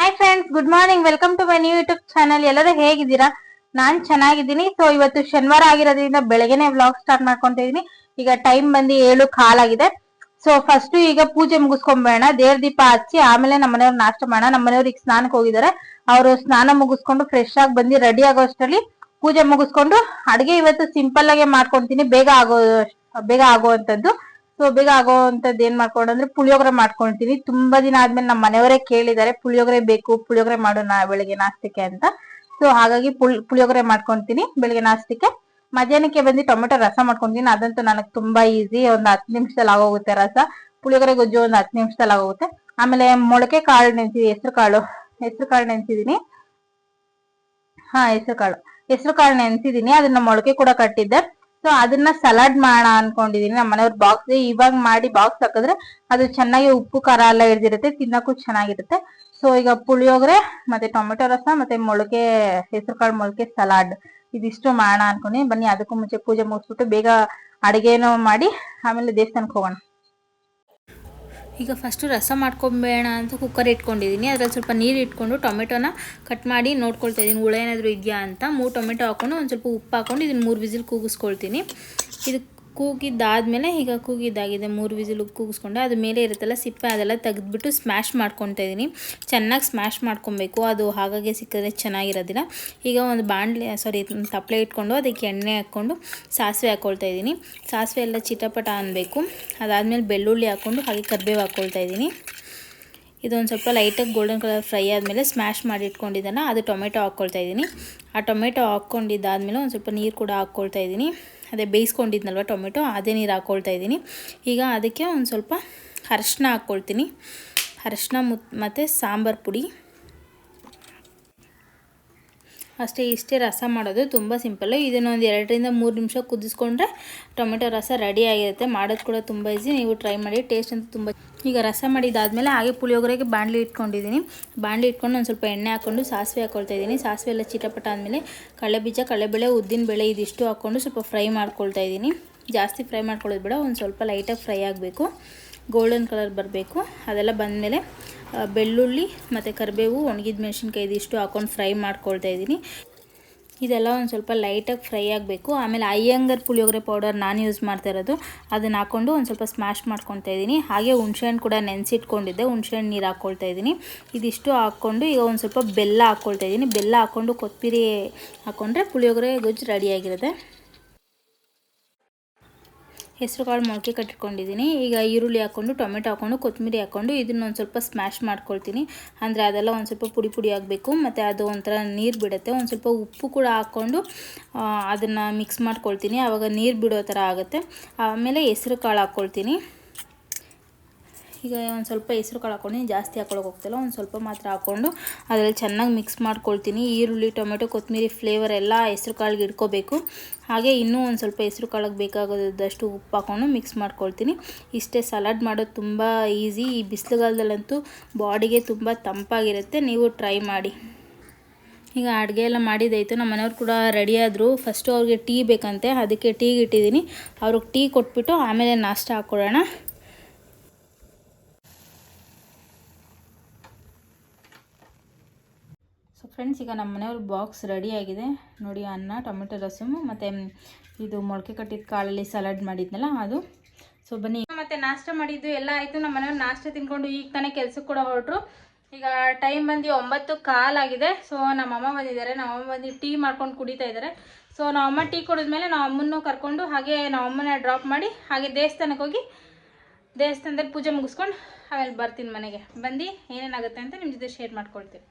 Hi friends good morning welcome to my new YouTube channel ಎಲ್ಲರೂ ಹೇಗಿದ್ದೀರಾ? ನಾನ್ ಚೆನ್ನಾಗಿದ್ದೀನಿ. So ಇವತ್ತು ಶನಿವಾರ ಆಗಿರೋದ್ರಿಂದ ಬೆಳಗ್ಗೆನೆ ವ್ಲಾಗ್ ಸ್ಟಾರ್ಟ್ ಮಾಡ್ಕೊಂತಿದೀನಿ ಈಗ ಟೈಮ್ ಬಂದು ಏಳು ಕಾಲಾಗಿದೆ ಸೊ ಫಸ್ಟ್ ಈಗ ಪೂಜೆ ಮುಗಿಸ್ಕೊಂಬೇಡ ದೇವ್ರ ದೀಪ ಹಚ್ಚಿ ಆಮೇಲೆ ನಮ್ಮ ಮನೆಯವ್ರು ನಾಷ್ಟ ಮಾಡೋಣ. ನಮ್ಮ ಮನೆಯವ್ರಿಗೆ ಈಗ ಸ್ನಾನಕ್ಕೆ ಹೋಗಿದ್ದಾರೆ. ಅವರು ಸ್ನಾನ ಮುಗಿಸ್ಕೊಂಡು ಫ್ರೆಶ್ ಆಗಿ ಬಂದು ರೆಡಿ ಆಗೋ ಅಷ್ಟರಲ್ಲಿ ಪೂಜೆ ಮುಗಿಸ್ಕೊಂಡು ಅಡಿಗೆ ಇವತ್ತು ಸಿಂಪಲ್ ಆಗಿ ಮಾಡ್ಕೊಂತೀನಿ. ಬೇಗ ಆಗೋ ಬೇಗ ಆಗುವಂತದ್ದು ಸೊ ಬೇಗ ಆಗೋವಂಥದ್ದು ಏನ್ ಮಾಡ್ಕೊಂಡು ಅಂದ್ರೆ ಪುಳಿಯೋಗರೆ ಮಾಡ್ಕೊಳ್ತೀನಿ. ತುಂಬಾ ದಿನ ಆದ್ಮೇಲೆ ನಮ್ಮ ಮನೆಯವರೇ ಕೇಳಿದ್ದಾರೆ ಪುಳಿಯೋಗರೆ ಬೇಕು, ಪುಳಿಯೋಗರೆ ಮಾಡು ನಾ ಬೆಳಿಗ್ಗೆ ನಾಷ್ಟಕ್ಕೆ ಅಂತ. ಸೊ ಹಾಗಾಗಿ ಪುಳ್, ಪುಳಿಯೋಗರೆ ಮಾಡ್ಕೊಂತೀನಿ ಬೆಳಿಗ್ಗೆ ನಾಷ್ಟಕ್ಕೆ. ಮಧ್ಯಾಹ್ನಕ್ಕೆ ಬಂದು ಟೊಮೆಟೊ ರಸ ಮಾಡ್ಕೊಂತೀನಿ. ಅದಂತೂ ನನಗೆ ತುಂಬಾ ಈಸಿ ಒಂದ್ ಹತ್ತು ನಿಮಿಷದಲ್ಲಿ ಆಗೋಗುತ್ತೆ ರಸ. ಪುಳಿಯೋಗರೆ ಗೊಜ್ಜು ಒಂದು ಹತ್ತು ನಿಮಿಷದಲ್ಲಿ ಆಗೋಗುತ್ತೆ. ಆಮೇಲೆ ಮೊಳಕೆ ಕಾಳು ನೆನ್ಸಿದೀನಿ, ಹೆಸರು ಕಾಳು. ಹೆಸರು ಕಾಳು ನೆನ್ಸಿದೀನಿ. ಹಾ, ಹೆಸರು ಕಾಳು. ಹೆಸರು ಕಾಳು ನೆನ್ಸಿದೀನಿ. ಅದನ್ನ ಮೊಳಕೆ ಕೂಡ ಕಟ್ಟಿದ್ದೆ. ಸೊ ಅದನ್ನ ಸಲಾಡ್ ಮಾಡೋಣ ಅನ್ಕೊಂಡಿದೀನಿ. ನಮ್ಮ ಮನೆಯವ್ರ ಬಾಕ್ಸ್ ಇವಾಗ ಮಾಡಿ ಬಾಕ್ಸ್ ಹಾಕಿದ್ರೆ ಅದು ಚೆನ್ನಾಗಿ ಉಪ್ಪು, ಖಾರ ಎಲ್ಲ ಹಿಡ್ದಿರುತ್ತೆ, ತಿನ್ನಕ್ಕೂ ಚೆನ್ನಾಗಿರುತ್ತೆ. ಸೊ ಈಗ ಪುಳಿಯೋಗರೆ, ಮತ್ತೆ ಟೊಮೆಟೊ ರಸ, ಮತ್ತೆ ಮೊಳಕೆ ಹೆಸರು ಕಾಳು ಮೊಳಕೆ ಸಲಾಡ್ ಇದಿಷ್ಟು ಮಾಡೋಣ ಅನ್ಕೊಂಡಿ ಬನ್ನಿ, ಅದಕ್ಕೂ ಮುಂಚೆ ಪೂಜೆ ಮುಗಿಸ್ಬಿಟ್ಟು ಬೇಗ ಅಡಿಗೆನೂ ಮಾಡಿ, ಆಮೇಲೆ ದೇವಸ್ಥಾನಕ್ಕೆ ಹೋಗೋಣ. ಈಗ ಫಸ್ಟು ರಸ ಮಾಡ್ಕೊಂಬೇಡ ಅಂತ ಕುಕ್ಕರ್ ಇಟ್ಕೊಂಡಿದ್ದೀನಿ ಅದರಲ್ಲಿ ಸ್ವಲ್ಪ ನೀರು ಇಟ್ಕೊಂಡು ಟೊಮೆಟೊನ ಕಟ್ ಮಾಡಿ ನೋಡ್ಕೊಳ್ತಾ ಇದ್ದೀನಿ ಹುಳ ಏನಾದರೂ ಇದೆಯಾ ಅಂತ ಮೂರು ಟೊಮೆಟೊ ಹಾಕ್ಕೊಂಡು ಒಂದು ಸ್ವಲ್ಪ ಉಪ್ಪು ಹಾಕ್ಕೊಂಡು ಇದನ್ನು ಮೂರು ವಿಸಿಲ್ ಕೂಗಿಸ್ಕೊಳ್ತೀನಿ. ಇದು ಕೂಗಿದ್ದಾದಮೇಲೆ ಈಗ ಕೂಗಿದ್ದಾಗಿದೆ, ಮೂರು ವಿಸಿಲು ಕೂಗಿಸ್ಕೊಂಡೆ ಅದು ಮೇಲೆ ಇರುತ್ತಲ್ಲ, ಸಿಪ್ಪೆ ಅದೆಲ್ಲ ತೆಗೆದ್ಬಿಟ್ಟು ಸ್ಮ್ಯಾಶ್ ಮಾಡ್ಕೊತಾ ಇದ್ದೀನಿ ಚೆನ್ನಾಗಿ ಸ್ಮ್ಯಾಶ್ ಮಾಡ್ಕೊಬೇಕು, ಅದು ಹಾಗಾಗಿ ಸಿಕ್ಕಿದ್ರೆ ಚೆನ್ನಾಗಿರೋದಿಲ್ಲ. ಈಗ ಒಂದು ಬಾಣಲೆ ಸಾರಿ ತಪ್ಪಲೆ ಇಟ್ಕೊಂಡು ಅದಕ್ಕೆ ಎಣ್ಣೆ ಹಾಕ್ಕೊಂಡು ಸಾಸಿವೆ ಹಾಕ್ಕೊಳ್ತಾ ಇದ್ದೀನಿ ಸಾಸಿವೆ ಎಲ್ಲ ಚಿಟಪಟ ಅನ್ನಬೇಕು ಅದಾದಮೇಲೆ ಬೆಳ್ಳುಳ್ಳಿ ಹಾಕ್ಕೊಂಡು ಹಾಗೆ ಕರಿಬೇವು ಹಾಕ್ಕೊಳ್ತಾ ಇದ್ದೀನಿ ಇದೊಂದು ಸ್ವಲ್ಪ ಲೈಟಾಗಿ ಗೋಲ್ಡನ್ ಕಲರ್ ಫ್ರೈ ಆದಮೇಲೆ ಸ್ಮ್ಯಾಶ್ ಮಾಡಿ ಇಟ್ಕೊಂಡಿದ್ದಾನೆ ಅದು ಟೊಮೆಟೊ ಹಾಕ್ಕೊಳ್ತಾ ಇದ್ದೀನಿ ಆ ಟೊಮೆಟೊ ಹಾಕ್ಕೊಂಡಿದ್ದಾದಮೇಲೆ ಒಂದು ಸ್ವಲ್ಪ ನೀರು ಕೂಡ ಹಾಕ್ಕೊಳ್ತಾ ಇದ್ದೀನಿ ಅದೇ ಬೇಯಿಸ್ಕೊಂಡಿದ್ನಲ್ವ ಟೊಮೆಟೊ, ಅದೇ ನೀರು ಹಾಕ್ಕೊಳ್ತಾ ಇದ್ದೀನಿ. ಈಗ ಅದಕ್ಕೆ ಒಂದು ಸ್ವಲ್ಪ ಅರಶಿನ ಹಾಕ್ಕೊಳ್ತೀನಿ ಅರಶಿನ ಮುತ್ ಮತ್ತು ಸಾಂಬಾರು ಪುಡಿ. ಅಷ್ಟೇ ಇಷ್ಟೇ ರಸ ಮಾಡೋದು ತುಂಬ ಸಿಂಪಲ್ಲು. ಇದನ್ನೊಂದು ಎರಡರಿಂದ ಮೂರು ನಿಮಿಷ ಕುದಿಸ್ಕೊಂಡ್ರೆ ಟೊಮೆಟೊ ರಸ ರೆಡಿ ಆಗಿರುತ್ತೆ. ಮಾಡೋದು ಕೂಡ ತುಂಬ ಈಸಿ ನೀವು ಟ್ರೈ ಮಾಡಿ ಟೇಸ್ಟ್ ಅಂತೂ ತುಂಬ ಈಗ ರಸ ಮಾಡಿದಾದಮೇಲೆ ಹಾಗೆ ಪುಳಿಯೋಗರೆಗೆ ಬಾಣಲಿ ಇಟ್ಕೊಂಡಿದ್ದೀನಿ. ಬಾಣಲಿ ಇಟ್ಕೊಂಡು ಒಂದು ಸ್ವಲ್ಪ ಎಣ್ಣೆ ಹಾಕ್ಕೊಂಡು ಸಾಸಿವೆ ಹಾಕ್ಕೊಳ್ತಾ ಇದ್ದೀನಿ. ಸಾಸಿವೆ ಎಲ್ಲ ಚಿಟಪಟ ಆದಮೇಲೆ ಕಡಲೆಬೀಜ ಕಡಲೆಬೇಳೆ ಉದ್ದಿನ ಬೇಳೆ ಇದಿಷ್ಟು ಹಾಕ್ಕೊಂಡು ಸ್ವಲ್ಪ ಫ್ರೈ ಮಾಡ್ಕೊಳ್ತಾ ಇದ್ದೀನಿ. ಜಾಸ್ತಿ ಫ್ರೈ ಮಾಡ್ಕೊಳ್ಳೋದು ಬೇಡ. ಒಂದು ಸ್ವಲ್ಪ ಲೈಟಾಗಿ ಫ್ರೈ ಆಗಬೇಕು. ಗೋಲ್ಡನ್ ಕಲರ್ ಬರಬೇಕು. ಅದೆಲ್ಲ ಬಂದಮೇಲೆ ಬೆಳ್ಳುಳ್ಳಿ ಮತ್ತು ಕರಿಬೇವು ಒಣಗಿದ ಮೆಣಸಿನ್ಕಾಯಿ ಇದಿಷ್ಟು ಹಾಕೊಂಡು ಫ್ರೈ ಮಾಡ್ಕೊಳ್ತಾ ಇದ್ದೀನಿ. ಇದೆಲ್ಲ ಒಂದು ಸ್ವಲ್ಪ ಲೈಟಾಗಿ ಫ್ರೈ ಆಗಬೇಕು. ಆಮೇಲೆ ಅಯ್ಯಂಗರ್ ಪುಳಿಯೋಗರೆ ಪೌಡರ್ ನಾನು ಯೂಸ್ ಮಾಡ್ತಾ ಇರೋದು. ಅದನ್ನು ಹಾಕ್ಕೊಂಡು ಒಂದು ಸ್ವಲ್ಪ ಸ್ಮ್ಯಾಶ್ ಮಾಡ್ಕೊತಾ ಇದ್ದೀನಿ. ಹಾಗೆ ಹುಣ್ಸೆಹಣ್ಣು ಕೂಡ ನೆನೆಸಿಟ್ಕೊಂಡಿದ್ದೆ. ಹುಣ್ಸೆಹಣ್ಣು ನೀರು ಹಾಕ್ಕೊಳ್ತಾ ಇದ್ದೀನಿ. ಇದಿಷ್ಟು ಹಾಕ್ಕೊಂಡು ಈಗ ಒಂದು ಸ್ವಲ್ಪ ಬೆಲ್ಲ ಹಾಕ್ಕೊಳ್ತಾ ಇದ್ದೀನಿ. ಬೆಲ್ಲ ಹಾಕ್ಕೊಂಡು ಕೊತ್ತಂಬರಿ ಹಾಕ್ಕೊಂಡ್ರೆ ಪುಳಿಯೋಗರೆ ಗೊಜ್ಜು ರೆಡಿಯಾಗಿರುತ್ತೆ ಹೆಸರು ಕಾಳು ಮೊಳಕೆ ಕಟ್ಟಿಟ್ಕೊಂಡಿದ್ದೀನಿ. ಈಗ ಈರುಳ್ಳಿ ಹಾಕ್ಕೊಂಡು, ಟೊಮೆಟೊ ಹಾಕ್ಕೊಂಡು, ಕೊತ್ತಂಬರಿ ಹಾಕ್ಕೊಂಡು ಇದನ್ನ ಒಂದು ಸ್ವಲ್ಪ ಸ್ಮ್ಯಾಶ್ ಮಾಡ್ಕೊಳ್ತೀನಿ. ಅಂದರೆ ಅದೆಲ್ಲ ಒಂದು ಸ್ವಲ್ಪ ಪುಡಿ ಪುಡಿ ಆಗಬೇಕು. ಮತ್ತು ಅದು ಒಂಥರ ನೀರು ಬಿಡುತ್ತೆ. ಒಂದು ಸ್ವಲ್ಪ ಉಪ್ಪು ಕೂಡ ಹಾಕ್ಕೊಂಡು ಅದನ್ನು ಮಿಕ್ಸ್ ಮಾಡ್ಕೊಳ್ತೀನಿ. ಆವಾಗ ನೀರು ಬಿಡೋ ಥರ ಆಗುತ್ತೆ. ಆಮೇಲೆ ಹೆಸರು ಕಾಳು ಹಾಕ್ಕೊಳ್ತೀನಿ. ಈಗ ಒಂದು ಸ್ವಲ್ಪ ಹೆಸರು ಕಾಳು ಹಾಕ್ಕೊಂಡು ಜಾಸ್ತಿ ಹಾಕೊಳ್ಳೋಕೆ ಹೋಗ್ತಿಲ್ಲ, ಒಂದು ಸ್ವಲ್ಪ ಮಾತ್ರ ಹಾಕ್ಕೊಂಡು ಅದರಲ್ಲಿ ಚೆನ್ನಾಗಿ ಮಿಕ್ಸ್ ಮಾಡ್ಕೊಳ್ತೀನಿ. ಈರುಳ್ಳಿ, ಟೊಮೆಟೊ ಕೊತ್ತಂಬರಿ ಫ್ಲೇವರ್ ಎಲ್ಲ ಹೆಸರು ಕಾಳಿಗೆ ಇಟ್ಕೋಬೇಕು. ಹಾಗೆ ಇನ್ನೂ ಒಂದು ಸ್ವಲ್ಪ ಹೆಸರು ಕಾಳಿಗೆ ಬೇಕಾಗೋದಷ್ಟು ಉಪ್ಪು ಹಾಕ್ಕೊಂಡು ಮಿಕ್ಸ್ ಮಾಡ್ಕೊಳ್ತೀನಿ. ಇಷ್ಟೇ ಸಲಾಡ್ ಮಾಡೋದು ತುಂಬ ಈಸಿ ಈ ಬಿಸಿಲುಗಾಲದಲ್ಲಂತೂ ಬಾಡಿಗೆ ತುಂಬ ತಂಪಾಗಿರುತ್ತೆ. ನೀವು ಟ್ರೈ ಮಾಡಿ. ಈಗ ಅಡುಗೆ ಎಲ್ಲ ಮಾಡಿದ್ದಾಯಿತು ನಮ್ಮ ಮನೆಯವ್ರು ಕೂಡ ರೆಡಿ ಫಸ್ಟು ಅವ್ರಿಗೆ ಟೀ ಬೇಕಂತೆ. ಅದಕ್ಕೆ ಟೀಗೆ ಇಟ್ಟಿದ್ದೀನಿ ಅವ್ರಿಗೆ ಟೀ ಕೊಟ್ಬಿಟ್ಟು ಆಮೇಲೆ ನಾಷ್ಟ ಹಾಕ್ಕೊಡೋಣ. ಫ್ರೆಂಡ್ಸ್, ಈಗ ನಮ್ಮ ಮನೆಯವ್ರ ಬಾಕ್ಸ್ ರೆಡಿಯಾಗಿದೆ ನೋಡಿ, ಅನ್ನ, ಟೊಮೆಟೊ ರಸಮು, ಮತ್ತು ಇದು ಮೊಳಕೆ ಕಟ್ಟಿದ ಕಾಳಲ್ಲಿ ಸಲಾಡ್ ಮಾಡಿದ್ನಲ್ಲ, ಅದು. ಸೊ ಬನ್ನಿ. ಮತ್ತೆ ನಾಷ್ಟ ಮಾಡಿದ್ದು ಎಲ್ಲ ಆಯ್ತು. ನಮ್ಮ ಮನೆಯವ್ರು ನಾಷ್ಟ ತಿನ್ಕೊಂಡು ಈಗ ತಾನೇ ಕೆಲ್ಸಕ್ಕೆ ಕೂಡ ಹೊರಟ್ರು. ಈಗ ಟೈಮ್ ಬಂದು ಒಂಬತ್ತು ಕಾಲಾಗಿದೆ ಸೊ ನಮ್ಮ ಅಮ್ಮ ಬಂದಿದ್ದಾರೆ. ನಮ್ಮ ಅಮ್ಮ ಬಂದು ಟೀ ಮಾಡ್ಕೊಂಡು ಕುಡಿತಾ ಇದ್ದಾರೆ. ಸೊ ನಮ್ಮ ಅಮ್ಮ ಟೀ ಕುಡಿದ್ಮೇಲೆ ನಾವು ಅಮ್ಮನ್ನು ಕರ್ಕೊಂಡು ಹಾಗೆ ನಮ್ಮ ಅಮ್ಮನ ಡ್ರಾಪ್ ಮಾಡಿ ಹಾಗೆ ದೇವಸ್ಥಾನಕ್ಕೆ ಹೋಗಿ ದೇವಸ್ಥಾನದಲ್ಲಿ ಪೂಜೆ ಮುಗಿಸ್ಕೊಂಡು ಆಮೇಲೆ ಬರ್ತೀನಿ ಮನೆಗೆ. ಬಂದು ಏನೇನಾಗುತ್ತೆ ಅಂತ ನಿಮ್ಮ ಜೊತೆ ಶೇರ್ ಮಾಡ್ಕೊಳ್ತೀನಿ.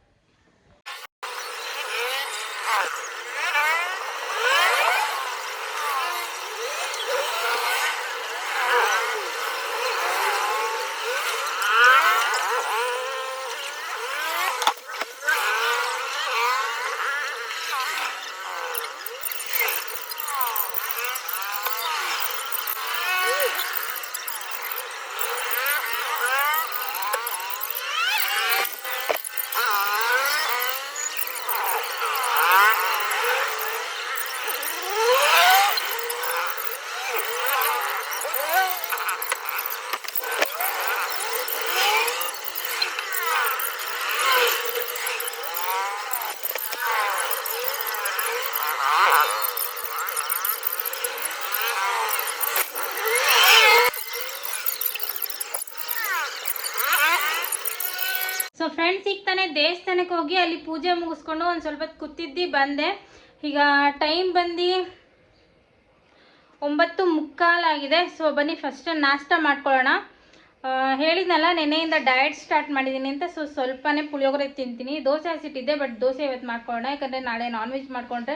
ಸೊ ಫ್ರೆಂಡ್ಸ್ ಈಗ ತಾನೇ ದೇವಸ್ಥಾನಕ್ಕೆ ಹೋಗಿ ಅಲ್ಲಿ ಪೂಜೆ ಮುಗಿಸ್ಕೊಂಡು ಒಂದು ಸ್ವಲ್ಪ ಕೂತಿದ್ದು, ಬಂದೆ. ಈಗ ಟೈಮ್ ಬಂದು ಒಂಬತ್ತು ಮುಕ್ಕಾಲಾಗಿದೆ ಸೊ ಬನ್ನಿ ಫಸ್ಟ್ ನಾಷ್ಟ ಮಾಡ್ಕೊಳ್ಳೋಣ. ಹೇಳಿದ್ನಲ್ಲ, ನೆನೆಯಿಂದ ಡಯಟ್ ಸ್ಟಾರ್ಟ್ ಮಾಡಿದ್ದೀನಿ ಅಂತ. ಸೊ ಸ್ವಲ್ಪನೇ ಪುಳಿಯೋಗರೆ ತಿಂತೀನಿ. ದೋಸೆ ಹಸಿಟ್ಟಿದ್ದೆ ಬಟ್ ದೋಸೆ ಇವತ್ತು ಮಾಡ್ಕೊಳ್ಳೋಣ. ಯಾಕಂದರೆ ನಾಳೆ ನಾನ್ ವೆಜ್ ಮಾಡಿಕೊಂಡ್ರೆ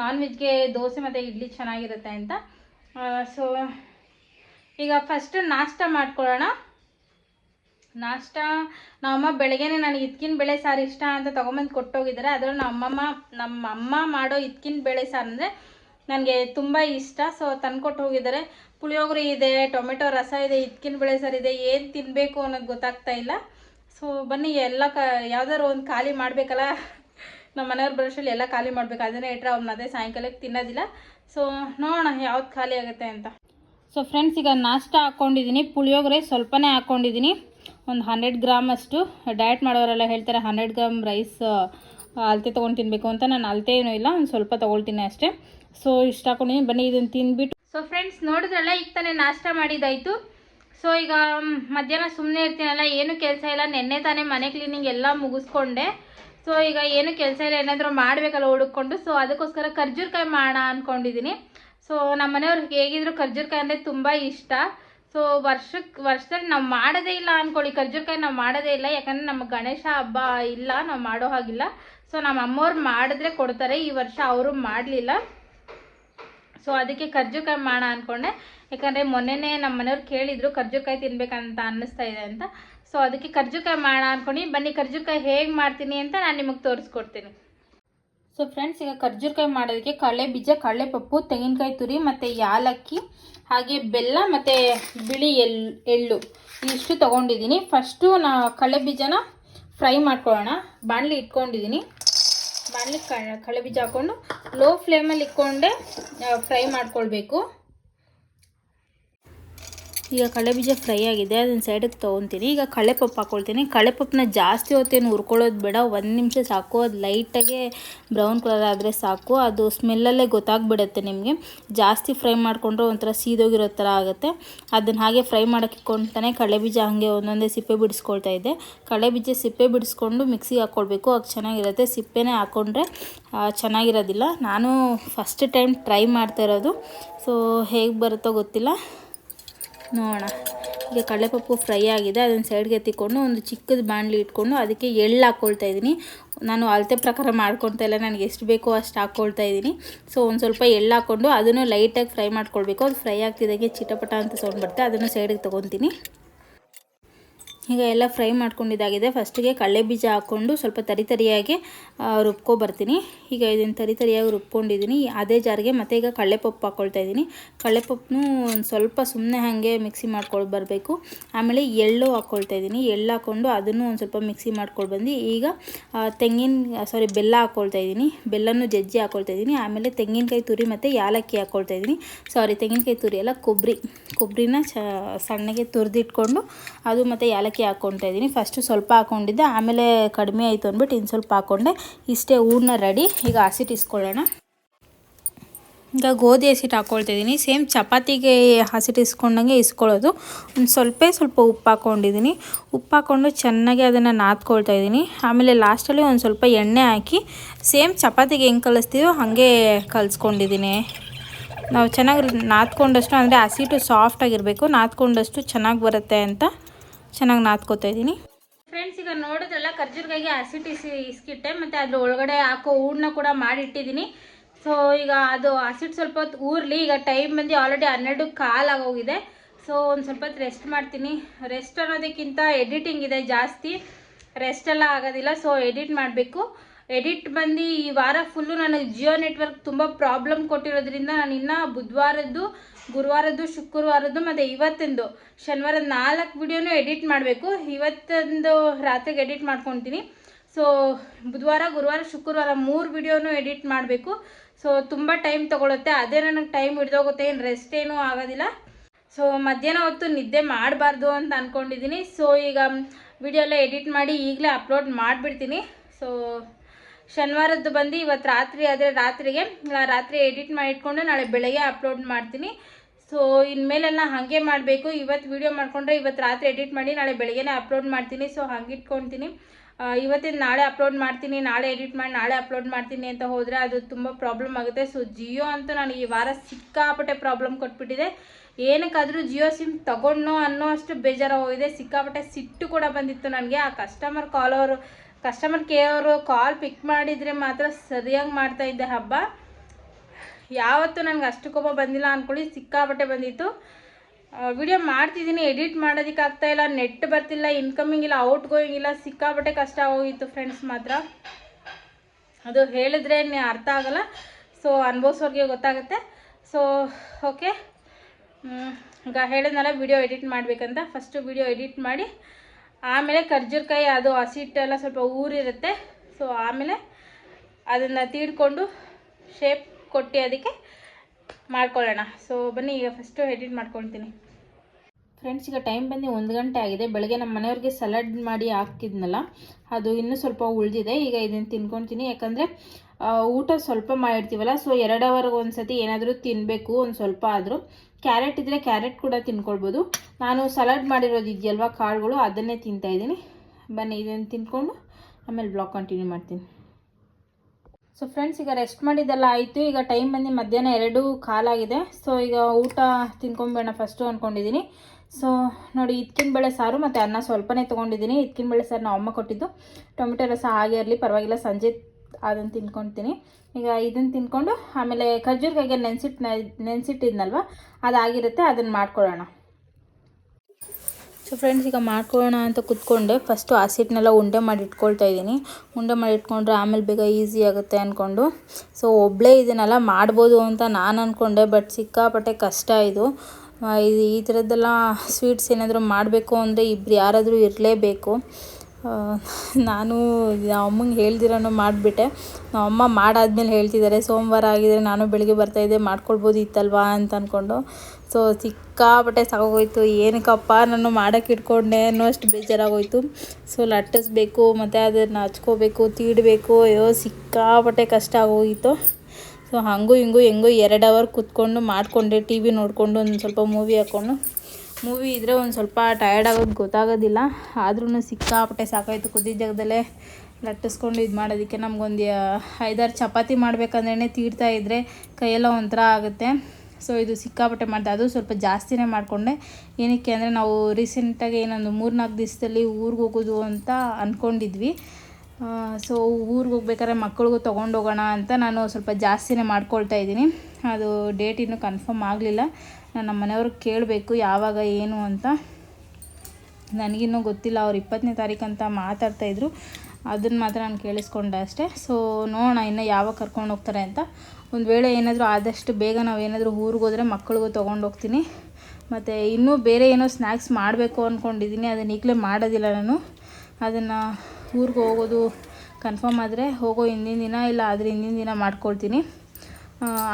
ನಾನ್ ವೆಜ್ಗೆ ದೋಸೆ ಮತ್ತು ಇಡ್ಲಿ ಚೆನ್ನಾಗಿರುತ್ತೆ ಅಂತ. ಸೊ ಈಗ ಫಸ್ಟ್ ನಾಷ್ಟ ಮಾಡ್ಕೊಳ್ಳೋಣ. ನಾಷ್ಟ, ನಮ್ಮಮ್ಮ ಬೆಳಗ್ಗೆನೆ ನನಗೆ ಇದ್ಕಿನ ಬೇಳೆ ಸಾರು ಇಷ್ಟ ಅಂತ ತೊಗೊಂಬಂದು ಕೊಟ್ಟೋಗಿದ್ದಾರೆ ಅದರಲ್ಲಿ ನಮ್ಮಮ್ಮ ನಮ್ಮ ಅಮ್ಮ ಮಾಡೋ ಇದ್ಕಿನ ಬೇಳೆ ಸಾರು ಅಂದರೆ ನನಗೆ ತುಂಬ ಇಷ್ಟ. ಸೊ ತಂದ್ಕೊಟ್ಟು ಹೋಗಿದ್ದಾರೆ ಪುಳಿಯೋಗರೆ ಇದೆ, ಟೊಮೆಟೊ ರಸ ಇದೆ, ಇದ್ಕಿನ ಬೇಳೆ ಸಾರು ಇದೆ. ಏನು ತಿನ್ನಬೇಕು ಅನ್ನೋದು ಗೊತ್ತಾಗ್ತಾ ಇಲ್ಲ. ಸೊ ಬನ್ನಿ, ಎಲ್ಲ ಕ, ಯಾವ್ದಾದ್ರು ಒಂದು ಖಾಲಿ ಮಾಡಬೇಕಲ್ಲ? ನಮ್ಮ ಮನೆಯವ್ರ ಬರೋಷ್ಟರಲ್ಲಿ ಎಲ್ಲ ಖಾಲಿ ಮಾಡಬೇಕು. ಅದನ್ನೇ ಇಟ್ಟರೆ ಅವ್ರನ್ನ ಅದೇ ಸಾಯಂಕಾಲಕ್ಕೆ ತಿನ್ನೋದಿಲ್ಲ. ಸೊ ನೋಡೋಣ ಯಾವ್ದು ಖಾಲಿ ಆಗುತ್ತೆ ಅಂತ. ಸೊ ಫ್ರೆಂಡ್ಸ್ ಈಗ ನಾಷ್ಟ ಹಾಕ್ಕೊಂಡಿದ್ದೀನಿ ಪುಳಿಯೋಗರೆ ಸ್ವಲ್ಪನೇ ಹಾಕ್ಕೊಂಡಿದ್ದೀನಿ ಒಂದು ಹಂಡ್ರೆಡ್ ಗ್ರಾಮ್ ಅಷ್ಟು ಡಯಟ್ ಮಾಡೋರೆಲ್ಲ ಹೇಳ್ತಾರೆ ಹಂಡ್ರೆಡ್ ಗ್ರಾಮ್ ರೈಸ್ ಅಳತೆ ತೊಗೊಂಡು ತಿನ್ನಬೇಕು ಅಂತ. ನಾನು ಅಳತೆ ಏನೂ ಇಲ್ಲ, ಒಂದು ಸ್ವಲ್ಪ ತೊಗೊಳ್ತೀನಿ ಅಷ್ಟೇ. ಸೊ ಇಷ್ಟ ಹಾಕೊಂಡಿದ್ದೀನಿ ಬನ್ನಿ ಇದನ್ನು ತಿಂದ್ಬಿಟ್ಟು ಸೊ ಫ್ರೆಂಡ್ಸ್ ನೋಡಿದ್ರಲ್ಲ, ಈಗ ತಾನೇ ನಾಷ್ಟ ಮಾಡಿದ್ದಾಯಿತು ಸೊ ಈಗ ಮಧ್ಯಾಹ್ನ ಸುಮ್ಮನೆ ಇರ್ತೀನಲ್ಲ, ಏನು ಕೆಲಸ ಇಲ್ಲ. ನೆನ್ನೆ ತಾನೇ ಮನೆ ಕ್ಲೀನಿಂಗ್ ಎಲ್ಲ ಮುಗಿಸ್ಕೊಂಡೆ. ಸೊ ಈಗ ಏನು ಕೆಲಸ ಇಲ್ಲ, ಏನಾದರೂ ಮಾಡಬೇಕಲ್ಲ ಹುಡುಕೊಂಡು ಸೊ ಅದಕ್ಕೋಸ್ಕರ ಖರ್ಜೂರ್ಕಾಯಿ ಮಾಡೋಣ ಅಂದ್ಕೊಂಡಿದ್ದೀನಿ ಸೊ ನಮ್ಮ ಮನೆಯವ್ರಿಗೆ ಹೇಗಿದ್ರು ಖರ್ಜೂರ್ಕಾಯಿ ಅಂದರೆ ತುಂಬ ಇಷ್ಟ. ಸೊ ವರ್ಷಕ್ಕೆ ವರ್ಷದಲ್ಲಿ ನಾವು ಮಾಡೋದೇ ಇಲ್ಲ ಅಂದ್ಕೊಳ್ಳಿ ಖರ್ಜೂರ್ಕಾಯಿ ನಾವು ಮಾಡೋದೇ ಇಲ್ಲ. ಯಾಕಂದರೆ ನಮ್ಮ ಗಣೇಶ ಹಬ್ಬ ಇಲ್ಲ, ನಾವು ಮಾಡೋ ಹಾಗಿಲ್ಲ. ಸೊ ನಮ್ಮ ಅಮ್ಮವ್ರು ಮಾಡಿದ್ರೆ ಕೊಡ್ತಾರೆ. ಈ ವರ್ಷ ಅವರು ಮಾಡಲಿಲ್ಲ. ಸೊ ಅದಕ್ಕೆ ಖರ್ಜೂರ್ಕಾಯಿ ಮಾಡ ಅಂದ್ಕೊಂಡೆ ಯಾಕಂದರೆ ಮೊನ್ನೆನೇ ನಮ್ಮ ಮನೆಯವ್ರು ಕೇಳಿದ್ರು ಖರ್ಜೂರ್ಕಾಯಿ ತಿನ್ಬೇಕಂತ ಅನ್ನಿಸ್ತಾ ಇದೆ ಅಂತ. ಸೊ ಅದಕ್ಕೆ ಖರ್ಜೂರ್ಕಾಯಿ ಮಾಡ ಅಂದ್ಕೊಂಡು ಬನ್ನಿ ಖರ್ಜೂರ್ಕಾಯಿ ಹೇಗೆ ಮಾಡ್ತೀನಿ ಅಂತ ನಾನು ನಿಮಗೆ ತೋರಿಸ್ಕೊಡ್ತೀನಿ. ಸೊ ಫ್ರೆಂಡ್ಸ್ ಈಗ ಖರ್ಜೂರ್ಕಾಯಿ ಮಾಡೋದಕ್ಕೆ ಕಡಲೆ ಬೀಜ, ಕಡಲೆ ಪಪ್ಪು, ತೆಂಗಿನಕಾಯಿ ತುರಿ, ಮತ್ತು ಯಾಲಕ್ಕಿ, ಹಾಗೆ ಬೆಲ್ಲ ಮತ್ತು ಬಿಳಿ ಎಳ್ ಎಳ್ಳು ಇಷ್ಟು ತೊಗೊಂಡಿದ್ದೀನಿ. ಫಸ್ಟು ನಾ ಕಡಲೆ ಬೀಜನ ಫ್ರೈ ಮಾಡ್ಕೊಳ್ಳೋಣ. ಬಾಣಲಿ ಇಟ್ಕೊಂಡಿದ್ದೀನಿ. ಬಾಣಲಿ ಕಡಲೆ ಬೀಜ ಹಾಕ್ಕೊಂಡು ಲೋ ಫ್ಲೇಮಲ್ಲಿ ಇಟ್ಕೊಂಡೆ ಫ್ರೈ ಮಾಡ್ಕೊಳ್ಬೇಕು. ಈಗ ಕಡಲೆಬೀಜ ಫ್ರೈ ಆಗಿದೆ, ಅದನ್ನ ಸೈಡಿಗೆ ತೊಗೊತೀನಿ. ಈಗ ಕಳೆಪಪ್ಪು ಹಾಕ್ಕೊಳ್ತೀನಿ ಕಳೆಪಪ್ಪನ್ನ ಜಾಸ್ತಿ ಹೊತ್ತೇನು ಹುರ್ಕೊಳ್ಳೋದು ಬೇಡ. ಒಂದು ನಿಮಿಷ ಸಾಕು. ಅದು ಲೈಟಾಗೆ ಬ್ರೌನ್ ಕಲರ್ ಆದರೆ ಸಾಕು. ಅದು ಸ್ಮೆಲ್ಲಲ್ಲೇ ಗೊತ್ತಾಗ್ಬಿಡುತ್ತೆ ನಿಮಗೆ. ಜಾಸ್ತಿ ಫ್ರೈ ಮಾಡಿಕೊಂಡ್ರೆ ಒಂಥರ ಸೀದೋಗಿರೋ ಥರ ಆಗುತ್ತೆ. ಅದನ್ನು ಹಾಗೆ ಫ್ರೈ ಮಾಡೋಕ್ಕೆ ಇಟ್ಕೊಂತಾನೆ ಕಡಲೆಬೀಜ ಹಾಗೆ ಒಂದೊಂದೇ ಸಿಪ್ಪೆ ಬಿಡಿಸ್ಕೊಳ್ತಾ ಇದ್ದೆ ಕಡಲೆಬೀಜ ಸಿಪ್ಪೆ ಬಿಡಿಸ್ಕೊಂಡು ಮಿಕ್ಸಿಗೆ ಹಾಕ್ಕೊಳ್ಬೇಕು ಅದು ಚೆನ್ನಾಗಿರುತ್ತೆ. ಸಿಪ್ಪೆನೇ ಹಾಕ್ಕೊಂಡ್ರೆ ಚೆನ್ನಾಗಿರೋದಿಲ್ಲ. ನಾನು ಫಸ್ಟ್ ಟೈಮ್ ಟ್ರೈ ಮಾಡ್ತಾ ಇರೋದು. ಸೊ ಹೇಗೆ ಬರುತ್ತೋ ಗೊತ್ತಿಲ್ಲ. ನೋಡೋಣ. ಈಗ ಕಡಲೆಪಪ್ಪು ಫ್ರೈ ಆಗಿದೆ, ಅದನ್ನು ಸೈಡ್ಗೆ ಎತ್ತಿಕೊಂಡು ಒಂದು ಚಿಕ್ಕದು ಬಾಣಲಿ ಇಟ್ಕೊಂಡು ಅದಕ್ಕೆ ಎಳ್ಳು ಹಾಕ್ಕೊಳ್ತಾ ಇದ್ದೀನಿ. ನಾನು ಅಳತೆ ಪ್ರಕಾರ ಮಾಡ್ಕೊಳ್ತಾ ಇಲ್ಲ, ನನಗೆ ಎಷ್ಟು ಬೇಕೋ ಅಷ್ಟು ಹಾಕ್ಕೊಳ್ತಾ ಇದ್ದೀನಿ. ಸೊ ಒಂದು ಸ್ವಲ್ಪ ಎಳ್ಳು ಹಾಕ್ಕೊಂಡು ಅದನ್ನು ಲೈಟಾಗಿ ಫ್ರೈ ಮಾಡ್ಕೊಳ್ಬೇಕು. ಅದು ಫ್ರೈ ಆಗ್ತಿದ್ದಾಗೆ ಚಿಟಪಟ ಅಂತ ಸೌಂಡ್ ಬರುತ್ತೆ, ಅದನ್ನು ಸೈಡಿಗೆ ತೊಗೊತೀನಿ. ಈಗ ಎಲ್ಲ ಫ್ರೈ ಮಾಡ್ಕೊಂಡಿದ್ದಾಗಿದೆ. ಫಸ್ಟಿಗೆ ಕಡಲೆ ಬೀಜ ಹಾಕ್ಕೊಂಡು ಸ್ವಲ್ಪ ತರಿ ತರಿಯಾಗಿ ರುಬ್ಕೊಬರ್ತೀನಿ. ಬರ್ತೀನಿ ಈಗ ಇದನ್ನು ತರಿ ತರಿಯಾಗಿ ರುಬ್ಕೊಂಡಿದ್ದೀನಿ ಅದೇ ಜಾರಿಗೆ ಮತ್ತೆ ಈಗ ಕಡಲೆಪಪ್ಪು ಹಾಕ್ಕೊಳ್ತಾ ಇದ್ದೀನಿ ಕಡಲೆಪಪ್ಪನು ಒಂದು ಸ್ವಲ್ಪ ಸುಮ್ಮನೆ ಹಾಗೆ ಮಿಕ್ಸಿ ಮಾಡ್ಕೊಂಡು ಬರಬೇಕು. ಆಮೇಲೆ ಎಳ್ಳು ಹಾಕ್ಕೊಳ್ತಾ ಇದ್ದೀನಿ ಎಳ್ಳು ಹಾಕ್ಕೊಂಡು ಅದನ್ನು ಒಂದು ಸ್ವಲ್ಪ ಮಿಕ್ಸಿ ಮಾಡ್ಕೊಂಡು ಬಂದು. ಈಗ ತೆಂಗಿನ, ಸಾರಿ ಬೆಲ್ಲ ಹಾಕ್ಕೊಳ್ತಾ ಇದ್ದೀನಿ ಬೆಲ್ಲನೂ ಜಜ್ಜಿ ಹಾಕ್ಕೊಳ್ತಾ ಇದ್ದೀನಿ ಆಮೇಲೆ ತೆಂಗಿನಕಾಯಿ ತುರಿ ಮತ್ತು ಯಾಲಕ್ಕಿ ಹಾಕ್ಕೊಳ್ತಾ ಇದ್ದೀನಿ ಸಾರಿ ತೆಂಗಿನಕಾಯಿ ತುರಿ ಎಲ್ಲ ಕೊಬ್ಬರಿ ಕೊಬ್ಬರಿನ ಚ, ಸಣ್ಣಗೆ ತುರಿದಿಟ್ಕೊಂಡು ಅದು ಮತ್ತು ಯಾಲಕ್ಕಿ ಹಾಕ್ಕೊಳ್ತಾ ಇದ್ದೀನಿ. ಫಸ್ಟು ಸ್ವಲ್ಪ ಹಾಕ್ಕೊಂಡಿದ್ದೆ ಆಮೇಲೆ ಕಡಿಮೆ ಆಯಿತು ಅಂದ್ಬಿಟ್ಟು ಇನ್ನು ಸ್ವಲ್ಪ ಹಾಕ್ಕೊಂಡೆ ಇಷ್ಟೇ ಹೂರ್ಣ ರೆಡಿ ಈಗ ಹಸಿಟ್ಟು ಇಸ್ಕೊಳ್ಳೋಣ. ಈಗ ಗೋಧಿ ಹಸಿಟ್ಟು ಹಾಕ್ಕೊಳ್ತಾ ಇದ್ದೀನಿ. ಸೇಮ್ ಚಪಾತಿಗೆ ಹಸಿಟ್ಟು ಇಸ್ಕೊಂಡಂಗೆ ಇಸ್ಕೊಳ್ಳೋದು. ಒಂದು ಸ್ವಲ್ಪ ಸ್ವಲ್ಪ ಉಪ್ಪು ಹಾಕ್ಕೊಂಡಿದ್ದೀನಿ ಉಪ್ಪು ಹಾಕ್ಕೊಂಡು ಚೆನ್ನಾಗಿ ಅದನ್ನು ನಾದ್ಕೊಳ್ತಾ ಇದ್ದೀನಿ. ಆಮೇಲೆ ಲಾಸ್ಟಲ್ಲಿ ಒಂದು ಸ್ವಲ್ಪ ಎಣ್ಣೆ ಹಾಕಿ ಸೇಮ್ ಚಪಾತಿಗೆ ಹೆಂಗೆ ಕಲಿಸ್ತೀವೋ ಹಾಗೆ ಕಲಿಸ್ಕೊಂಡಿದ್ದೀನಿ. ನಾವು ಚೆನ್ನಾಗಿ ನಾದ್ಕೊಂಡಷ್ಟು ಅಂದರೆ ಹಸಿಟ್ಟು ಸಾಫ್ಟಾಗಿರಬೇಕು ನಾದ್ಕೊಂಡಷ್ಟು ಚೆನ್ನಾಗಿ ಬರುತ್ತೆ ಅಂತ ಚೆನ್ನಾಗಿ ನಾದ್ಕೋತಾ ಇದ್ದೀನಿ. ಫ್ರೆಂಡ್ಸ್ ಈಗ ನೋಡಿದ್ರಲ್ಲ ಖರ್ಜೂರ್ಕಾಯಿಗೆ ಹಸಿಟ್ಟು ಇಸಿ ಇಸ್ಕಿಟ್ಟೆ, ಮತ್ತು ಅದ್ರ ಒಳಗಡೆ ಹಾಕೋ ಹೂಡನ್ನ ಕೂಡ ಮಾಡಿಟ್ಟಿದ್ದೀನಿ. ಸೊ ಈಗ ಅದು ಹಸಿಟ್ಟು ಸ್ವಲ್ಪ ಹೊತ್ತು ಊರ್ಲಿ, ಈಗ ಟೈಮ್ ಬಂದು ಆಲ್ರೆಡಿ ಹನ್ನೆರಡು ಕಾಲಾಗೋಗಿದೆ ಸೊ ಒಂದು ಸ್ವಲ್ಪ ಹೊತ್ತು ರೆಸ್ಟ್ ಮಾಡ್ತೀನಿ. ರೆಸ್ಟ್ ಅನ್ನೋದಕ್ಕಿಂತ ಎಡಿಟಿಂಗ್ ಇದೆ ಜಾಸ್ತಿ. ರೆಸ್ಟ್ ಎಲ್ಲ ಆಗೋದಿಲ್ಲ ಸೊ ಎಡಿಟ್ ಮಾಡಬೇಕು. ಎಡಿಟ್ ಬಂದು ಈ ವಾರ ಫುಲ್ಲು ನನಗೆ ಜಿಯೋ ನೆಟ್ವರ್ಕ್ ತುಂಬ ಪ್ರಾಬ್ಲಮ್ ಕೊಟ್ಟಿರೋದ್ರಿಂದ ನಾನು ಇನ್ನೂ ಬುಧವಾರದ್ದು ಗುರುವಾರದ್ದು, ಶುಕ್ರವಾರದ್ದು ಮತ್ತು ಇವತ್ತಿಂದು. ಶನಿವಾರದ ನಾಲ್ಕು ವಿಡಿಯೋನು ಎಡಿಟ್ ಮಾಡಬೇಕು. ಇವತ್ತೊಂದು ರಾತ್ರಿಗೆ ಎಡಿಟ್ ಮಾಡ್ಕೊತೀನಿ. ಸೊ ಬುಧವಾರ, ಗುರುವಾರ, ಶುಕ್ರವಾರ ಮೂರು ವಿಡಿಯೋನು ಎಡಿಟ್ ಮಾಡಬೇಕು. ಸೊ ತುಂಬ ಟೈಮ್ ತೊಗೊಳುತ್ತೆ. ಅದೇ ನನಗೆ ಟೈಮ್ ಹಿಡ್ದೋಗುತ್ತೆ. ಏನು ರೆಸ್ಟ್ ಏನೂ ಆಗೋದಿಲ್ಲ. ಸೊ ಮಧ್ಯಾಹ್ನ ಹೊತ್ತು ನಿದ್ದೆ ಮಾಡಬಾರ್ದು ಅಂತ ಅಂದ್ಕೊಂಡಿದ್ದೀನಿ ಸೊ ಈಗ ವಿಡಿಯೋ ಎಲ್ಲ ಎಡಿಟ್ ಮಾಡಿ ಈಗಲೇ ಅಪ್ಲೋಡ್ ಮಾಡಿಬಿಡ್ತೀನಿ. ಸೊ ಶನಿವಾರದ್ದು ಬಂದು ಇವತ್ತು ರಾತ್ರಿ ಆದರೆ ರಾತ್ರಿಗೆ ರಾತ್ರಿ ಎಡಿಟ್ ಮಾಡಿ ಇಟ್ಕೊಂಡು ನಾಳೆ ಬೆಳಗ್ಗೆ ಅಪ್ಲೋಡ್ ಮಾಡ್ತೀನಿ. ಸೊ ಇನ್ಮೇಲೆಲ್ಲ ಹಾಗೆ ಮಾಡಬೇಕು. ಇವತ್ತು ವಿಡಿಯೋ ಮಾಡಿಕೊಂಡ್ರೆ ಇವತ್ತು ರಾತ್ರಿ ಎಡಿಟ್ ಮಾಡಿ ನಾಳೆ ಬೆಳಗ್ಗೆನೇ ಅಪ್ಲೋಡ್ ಮಾಡ್ತೀನಿ. ಸೊ ಹಾಗೆ ಇಟ್ಕೊತೀನಿ ಆ, ಇವತ್ತಿನ ನಾಳೆ ಅಪ್ಲೋಡ್ ಮಾಡ್ತೀನಿ ನಾಳೆ ಎಡಿಟ್ ಮಾಡಿ ನಾಳೆ ಅಪ್ಲೋಡ್ ಮಾಡ್ತೀನಿ ಅಂತ ಹೋದರೆ ಅದು ತುಂಬ ಪ್ರಾಬ್ಲಮ್ ಆಗುತ್ತೆ. ಸೊ ಜಿಯೋ ಅಂತೂ ನಾನು ಈ ವಾರ ಸಿಕ್ಕಾಪಟ್ಟೆ ಪ್ರಾಬ್ಲಮ್ ಕೊಟ್ಬಿಟ್ಟಿದೆ. ಏನಕ್ಕಾದರೂ ಜಿಯೋ ಸಿಮ್ ತಗೊಂಡು ಅನ್ನೋ ಅಷ್ಟು ಬೇಜಾರು ಹೋಗಿದೆ ಸಿಕ್ಕಾಪಟ್ಟೆ ಸಿಟ್ಟು ಕೂಡ ಬಂದಿತ್ತು ನನಗೆ. ಆ ಕಸ್ಟಮರ್ ಕಾಲ್ ಅವರು ಕಸ್ಟಮರ್ ಕೇರ್ ಕಾಲ್ ಪಿಕ್ ಮಾಡಿದರೆ ಮಾತ್ರ ಸರಿಯಾಗಿ ಮಾಡ್ತಾ ಇದ್ದೆ ಹಬ್ಬ. ಯಾವತ್ತೂ ನನಗೆ ಅಷ್ಟು ಕೋಪ ಬಂದಿಲ್ಲ ಅಂದ್ಕೊಳ್ಳಿ ಸಿಕ್ಕಾಬಟ್ಟೆ ಬಂದಿತ್ತು. ವಿಡಿಯೋ ಮಾಡ್ತಿದ್ದೀನಿ ಎಡಿಟ್ ಮಾಡೋದಕ್ಕೆ ಆಗ್ತಾ ಇಲ್ಲ ನೆಟ್ ಬರ್ತಿಲ್ಲ ಇನ್ಕಮಿಂಗ್ ಇಲ್ಲ ಔಟ್ ಗೋಯಿಂಗ್ ಇಲ್ಲ ಸಿಕ್ಕಾಬಟ್ಟೆ ಕಷ್ಟ ಹೋಗಿತ್ತು ಫ್ರೆಂಡ್ಸ್ ಮಾತ್ರ. ಅದು ಹೇಳಿದ್ರೆ ಅರ್ಥ ಆಗಲ್ಲ. ಸೊ ಅನುಭವಿಸೋರಿಗೆ ಗೊತ್ತಾಗುತ್ತೆ. ಸೊ ಓಕೆ ಈಗ ಹೇಳಿದ್ನಲ್ಲ ವಿಡಿಯೋ ಎಡಿಟ್ ಮಾಡಬೇಕಂತ. ಫಸ್ಟು ವಿಡಿಯೋ ಎಡಿಟ್ ಮಾಡಿ ಆಮೇಲೆ ಕರ್ಜೂರ್ಕಾಯಿ ಅದು ಹಸಿಟ್ಟೆಲ್ಲ ಸ್ವಲ್ಪ ಊರಿರುತ್ತೆ. ಸೊ ಆಮೇಲೆ ಅದನ್ನು ತೀಡ್ಕೊಂಡು ಶೇಪ್ ಕೊಟ್ಟು ಅದಕ್ಕೆ ಮಾಡ್ಕೊಳ್ಳೋಣ. ಸೊ ಬನ್ನಿ, ಈಗ ಫಸ್ಟು ಎಡಿಟ್ ಮಾಡ್ಕೊಳ್ತೀನಿ. ಫ್ರೆಂಡ್ಸ್ ಈಗ ಟೈಮ್ ಬಂದು ಒಂದು ಗಂಟೆ ಆಗಿದೆ. ಬೆಳಗ್ಗೆ ನಮ್ಮ ಮನೆಯವ್ರಿಗೆ ಸಲಾಡ್ ಮಾಡಿ ಹಾಕಿದ್ನಲ್ಲ ಅದು ಇನ್ನೂ ಸ್ವಲ್ಪ ಉಳಿದಿದೆ. ಈಗ ಇದನ್ನು ತಿನ್ಕೊತೀನಿ ಯಾಕಂದರೆ ಊಟ ಸ್ವಲ್ಪ ಮಾಡಿರ್ತೀವಲ್ಲ ಸೊ ಎರಡು ಅವರ್ಗೆ ಒಂದು ಸತಿ ಏನಾದರೂ ತಿನ್ನಬೇಕು ಒಂದು ಸ್ವಲ್ಪ ಆದರೂ. ಕ್ಯಾರೆಟ್ ಇದ್ದರೆ ಕ್ಯಾರೆಟ್ ಕೂಡ ತಿನ್ಕೊಳ್ಬೋದು. ನಾನು ಸಲಾಡ್ ಮಾಡಿರೋದು ಇದೆಯಲ್ವಾ ಕಾಳುಗಳು, ಅದನ್ನೇ ತಿಂತಾ ಇದ್ದೀನಿ. ಬನ್ನಿ, ಇದನ್ನು ತಿನ್ಕೊಂಡು ಆಮೇಲೆ ಬ್ಲಾಗ್ ಕಂಟಿನ್ಯೂ ಮಾಡ್ತೀನಿ. ಸೊ ಫ್ರೆಂಡ್ಸ್ ಈಗ ರೆಸ್ಟ್ ಮಾಡಿದ್ದೆಲ್ಲ ಆಯಿತು. ಈಗ ಟೈಮ್ ಬಂದು ಮಧ್ಯಾಹ್ನ ಎರಡು ಕಾಲಾಗಿದೆ. ಸೊ ಈಗ ಊಟ ತಿನ್ಕೊಂಬೇಡ ಫಸ್ಟು ಅಂದ್ಕೊಂಡಿದ್ದೀನಿ ಸೊ ನೋಡಿ ಇದ್ಕಿನ ಬೇಳೆ ಸಾರು ಮತ್ತು ಅನ್ನ ಸ್ವಲ್ಪನೇ ತೊಗೊಂಡಿದ್ದೀನಿ ಇದ್ಕಿನ ಬೇಳೆ ಸಾರು ನಾವು ಅಮ್ಮ ಕೊಟ್ಟಿದ್ದು. ಟೊಮೆಟೊ ರಸ ಹಾಗೆ ಇರಲಿ, ಪರವಾಗಿಲ್ಲ. ಸಂಜೆ ಅದನ್ನು ತಿನ್ಕೊತೀನಿ. ಈಗ ಇದನ್ನು ತಿನ್ಕೊಂಡು ಆಮೇಲೆ ಖರ್ಜೂರ್ಕಾಯಿಗೆ ನೆನ್ಸಿಟ್ ನೆನ್ಸಿಟ್ಟಿದ್ನಲ್ವ? ಅದಾಗಿರುತ್ತೆ, ಅದನ್ನು ಮಾಡ್ಕೊಳ್ಳೋಣ. ಸೊ ಫ್ರೆಂಡ್ಸ್ ಈಗ ಮಾಡ್ಕೊಳ್ಳೋಣ ಅಂತ ಕೂತ್ಕೊಂಡೆ. ಫಸ್ಟು ಹಸಿಟ್ಟನ್ನೆಲ್ಲ ಉಂಡೆ ಮಾಡಿ ಇಟ್ಕೊಳ್ತಾ ಇದ್ದೀನಿ. ಉಂಡೆ ಮಾಡಿ ಇಟ್ಕೊಂಡ್ರೆ ಆಮೇಲೆ ಬೇಗ ಈಸಿ ಆಗುತ್ತೆ ಅಂದ್ಕೊಂಡು ಸೊ ಒಬ್ಬಳೇ ಇದನ್ನೆಲ್ಲ ಮಾಡ್ಬೋದು ಅಂತ ನಾನು ಅಂದ್ಕೊಂಡೆ ಬಟ್ ಸಿಕ್ಕಾಪಟ್ಟೆ ಕಷ್ಟ ಇದು. ಇದು ಈ ಥರದ್ದೆಲ್ಲ ಸ್ವೀಟ್ಸ್ ಏನಾದರೂ ಮಾಡಬೇಕು ಅಂದರೆ ಇಬ್ರು ಯಾರಾದರೂ ಇರಲೇಬೇಕು. ನಾನು ಅಮ್ಮಂಗೆ ಹೇಳ್ದಿರೋನು ಮಾಡಿಬಿಟ್ಟೆ. ಅಮ್ಮ ಮಾಡಾದ್ಮೇಲೆ ಹೇಳ್ತಿದ್ದಾರೆ, ಸೋಮವಾರ ಆಗಿದ್ರೆ ನಾನು ಬೆಳಗ್ಗೆ ಬರ್ತಾಯಿದ್ದೆ ಮಾಡ್ಕೊಳ್ಬೋದು ಇತ್ತಲ್ವಾ ಅಂತ ಅಂದ್ಕೊಂಡು ಸೊ, ಸಿಕ್ಕಾಪಟ್ಟೆ ಸಾಗೋಗೋಯ್ತು ಏನಕ್ಕಪ್ಪ ನಾನು ಮಾಡೋಕ್ಕೆ ಇಟ್ಕೊಂಡೆ ಅನ್ನೋ ಅಷ್ಟು ಬೇಜಾರಾಗೋಯ್ತು. ಸೊ, ಲಟ್ಟಿಸ್ಬೇಕು, ಮತ್ತು ಅದನ್ನು ಹಚ್ಕೋಬೇಕು, ತೀಡಬೇಕು. ಅಯ್ಯೋ, ಸಿಕ್ಕಾಪಟ್ಟೆ ಕಷ್ಟ ಆಗೋಗಿತ್ತು. ಸೊ, ಹಾಗೂ ಹಿಂಗೂ ಹೆಂಗೂ ಎರಡು ಅವರ್ ಕೂತ್ಕೊಂಡು ಮಾಡಿಕೊಂಡೆ ಟಿ ವಿ ನೋಡಿಕೊಂಡು, ಒಂದು ಸ್ವಲ್ಪ ಮೂವಿ ಹಾಕ್ಕೊಂಡು ಮೂವಿ ಇದ್ದರೆ ಒಂದು ಸ್ವಲ್ಪ ಟಯರ್ಡ್ ಆಗೋದು ಗೊತ್ತಾಗೋದಿಲ್ಲ. ಆದ್ರೂ ಸಿಕ್ಕಾಪಟ್ಟೆ ಸಾಕಾಯಿತು ಕುದ್ದಿದ್ದ ಜಾಗದಲ್ಲೇ ಲಟ್ಟಿಸ್ಕೊಂಡು ಇದು ಮಾಡೋದಕ್ಕೆ. ನಮಗೊಂದು ಐದಾರು ಚಪಾತಿ ಮಾಡ್ಬೇಕಂದ್ರೇ ತೀರ್ತಾ ಇದ್ದರೆ ಕೈಯೆಲ್ಲ ಒಂಥರ ಆಗುತ್ತೆ. ಸೊ ಇದು ಸಿಕ್ಕಾಪಟ್ಟೆ ಮಾಡಿದೆ. ಅದು ಸ್ವಲ್ಪ ಜಾಸ್ತಿನೇ ಮಾಡಿಕೊಂಡೆ. ಏನಕ್ಕೆ ಅಂದರೆ ನಾವು ರೀಸೆಂಟಾಗಿ ಏನೊಂದು ಮೂರು ನಾಲ್ಕು ದಿವಸದಲ್ಲಿ ಊರಿಗೆ ಹೋಗೋದು ಅಂತ ಅಂದ್ಕೊಂಡಿದ್ವಿ ಸೊ ಊರಿಗೆ ಹೋಗ್ಬೇಕಾದ್ರೆ ಮಕ್ಕಳಿಗೂ ತೊಗೊಂಡೋಗೋಣ ಅಂತ ನಾನು ಸ್ವಲ್ಪ ಜಾಸ್ತಿನೇ ಮಾಡ್ಕೊಳ್ತಾ ಇದ್ದೀನಿ. ಅದು ಡೇಟ್ ಇನ್ನೂ ಕನ್ಫರ್ಮ್ ಆಗಲಿಲ್ಲ. ನಾನು ನಮ್ಮ ಮನೆಯವ್ರಿಗೆ ಕೇಳಬೇಕು ಯಾವಾಗ, ಏನು ಅಂತ. ನನಗಿನ್ನೂ ಗೊತ್ತಿಲ್ಲ, ಅವ್ರು ಇಪ್ಪತ್ತನೇ ತಾರೀಕು ಅಂತ ಮಾತಾಡ್ತಾಯಿದ್ರು ಅದನ್ನು ಮಾತ್ರ ನಾನು ಕೇಳಿಸ್ಕೊಂಡೆ ಅಷ್ಟೇ. ಸೊ ನೋಡೋಣ ಇನ್ನು ಯಾವಾಗ ಕರ್ಕೊಂಡು ಹೋಗ್ತಾರೆ ಅಂತ. ಒಂದು ವೇಳೆ ಏನಾದರೂ ಆದಷ್ಟು ಬೇಗ ನಾವು ಏನಾದರೂ ಊರಿಗೆ ಹೋದರೆ ಮಕ್ಕಳಿಗೂ ತೊಗೊಂಡು ಹೋಗ್ತೀನಿ. ಮತ್ತು ಇನ್ನೂ ಬೇರೆ ಏನೋ ಸ್ನ್ಯಾಕ್ಸ್ ಮಾಡಬೇಕು ಅಂದ್ಕೊಂಡಿದ್ದೀನಿ ಅದನ್ನು ಈಗಲೇ ಮಾಡೋದಿಲ್ಲ ನಾನು. ಅದನ್ನು ಊರಿಗೆ ಹೋಗೋದು ಕನ್ಫರ್ಮ್ ಆದರೆ ಹೋಗೋ ಹಿಂದಿನ ದಿನ ಇಲ್ಲ, ಆದರೆ ಹಿಂದಿನ ದಿನ ಮಾಡ್ಕೊಳ್ತೀನಿ.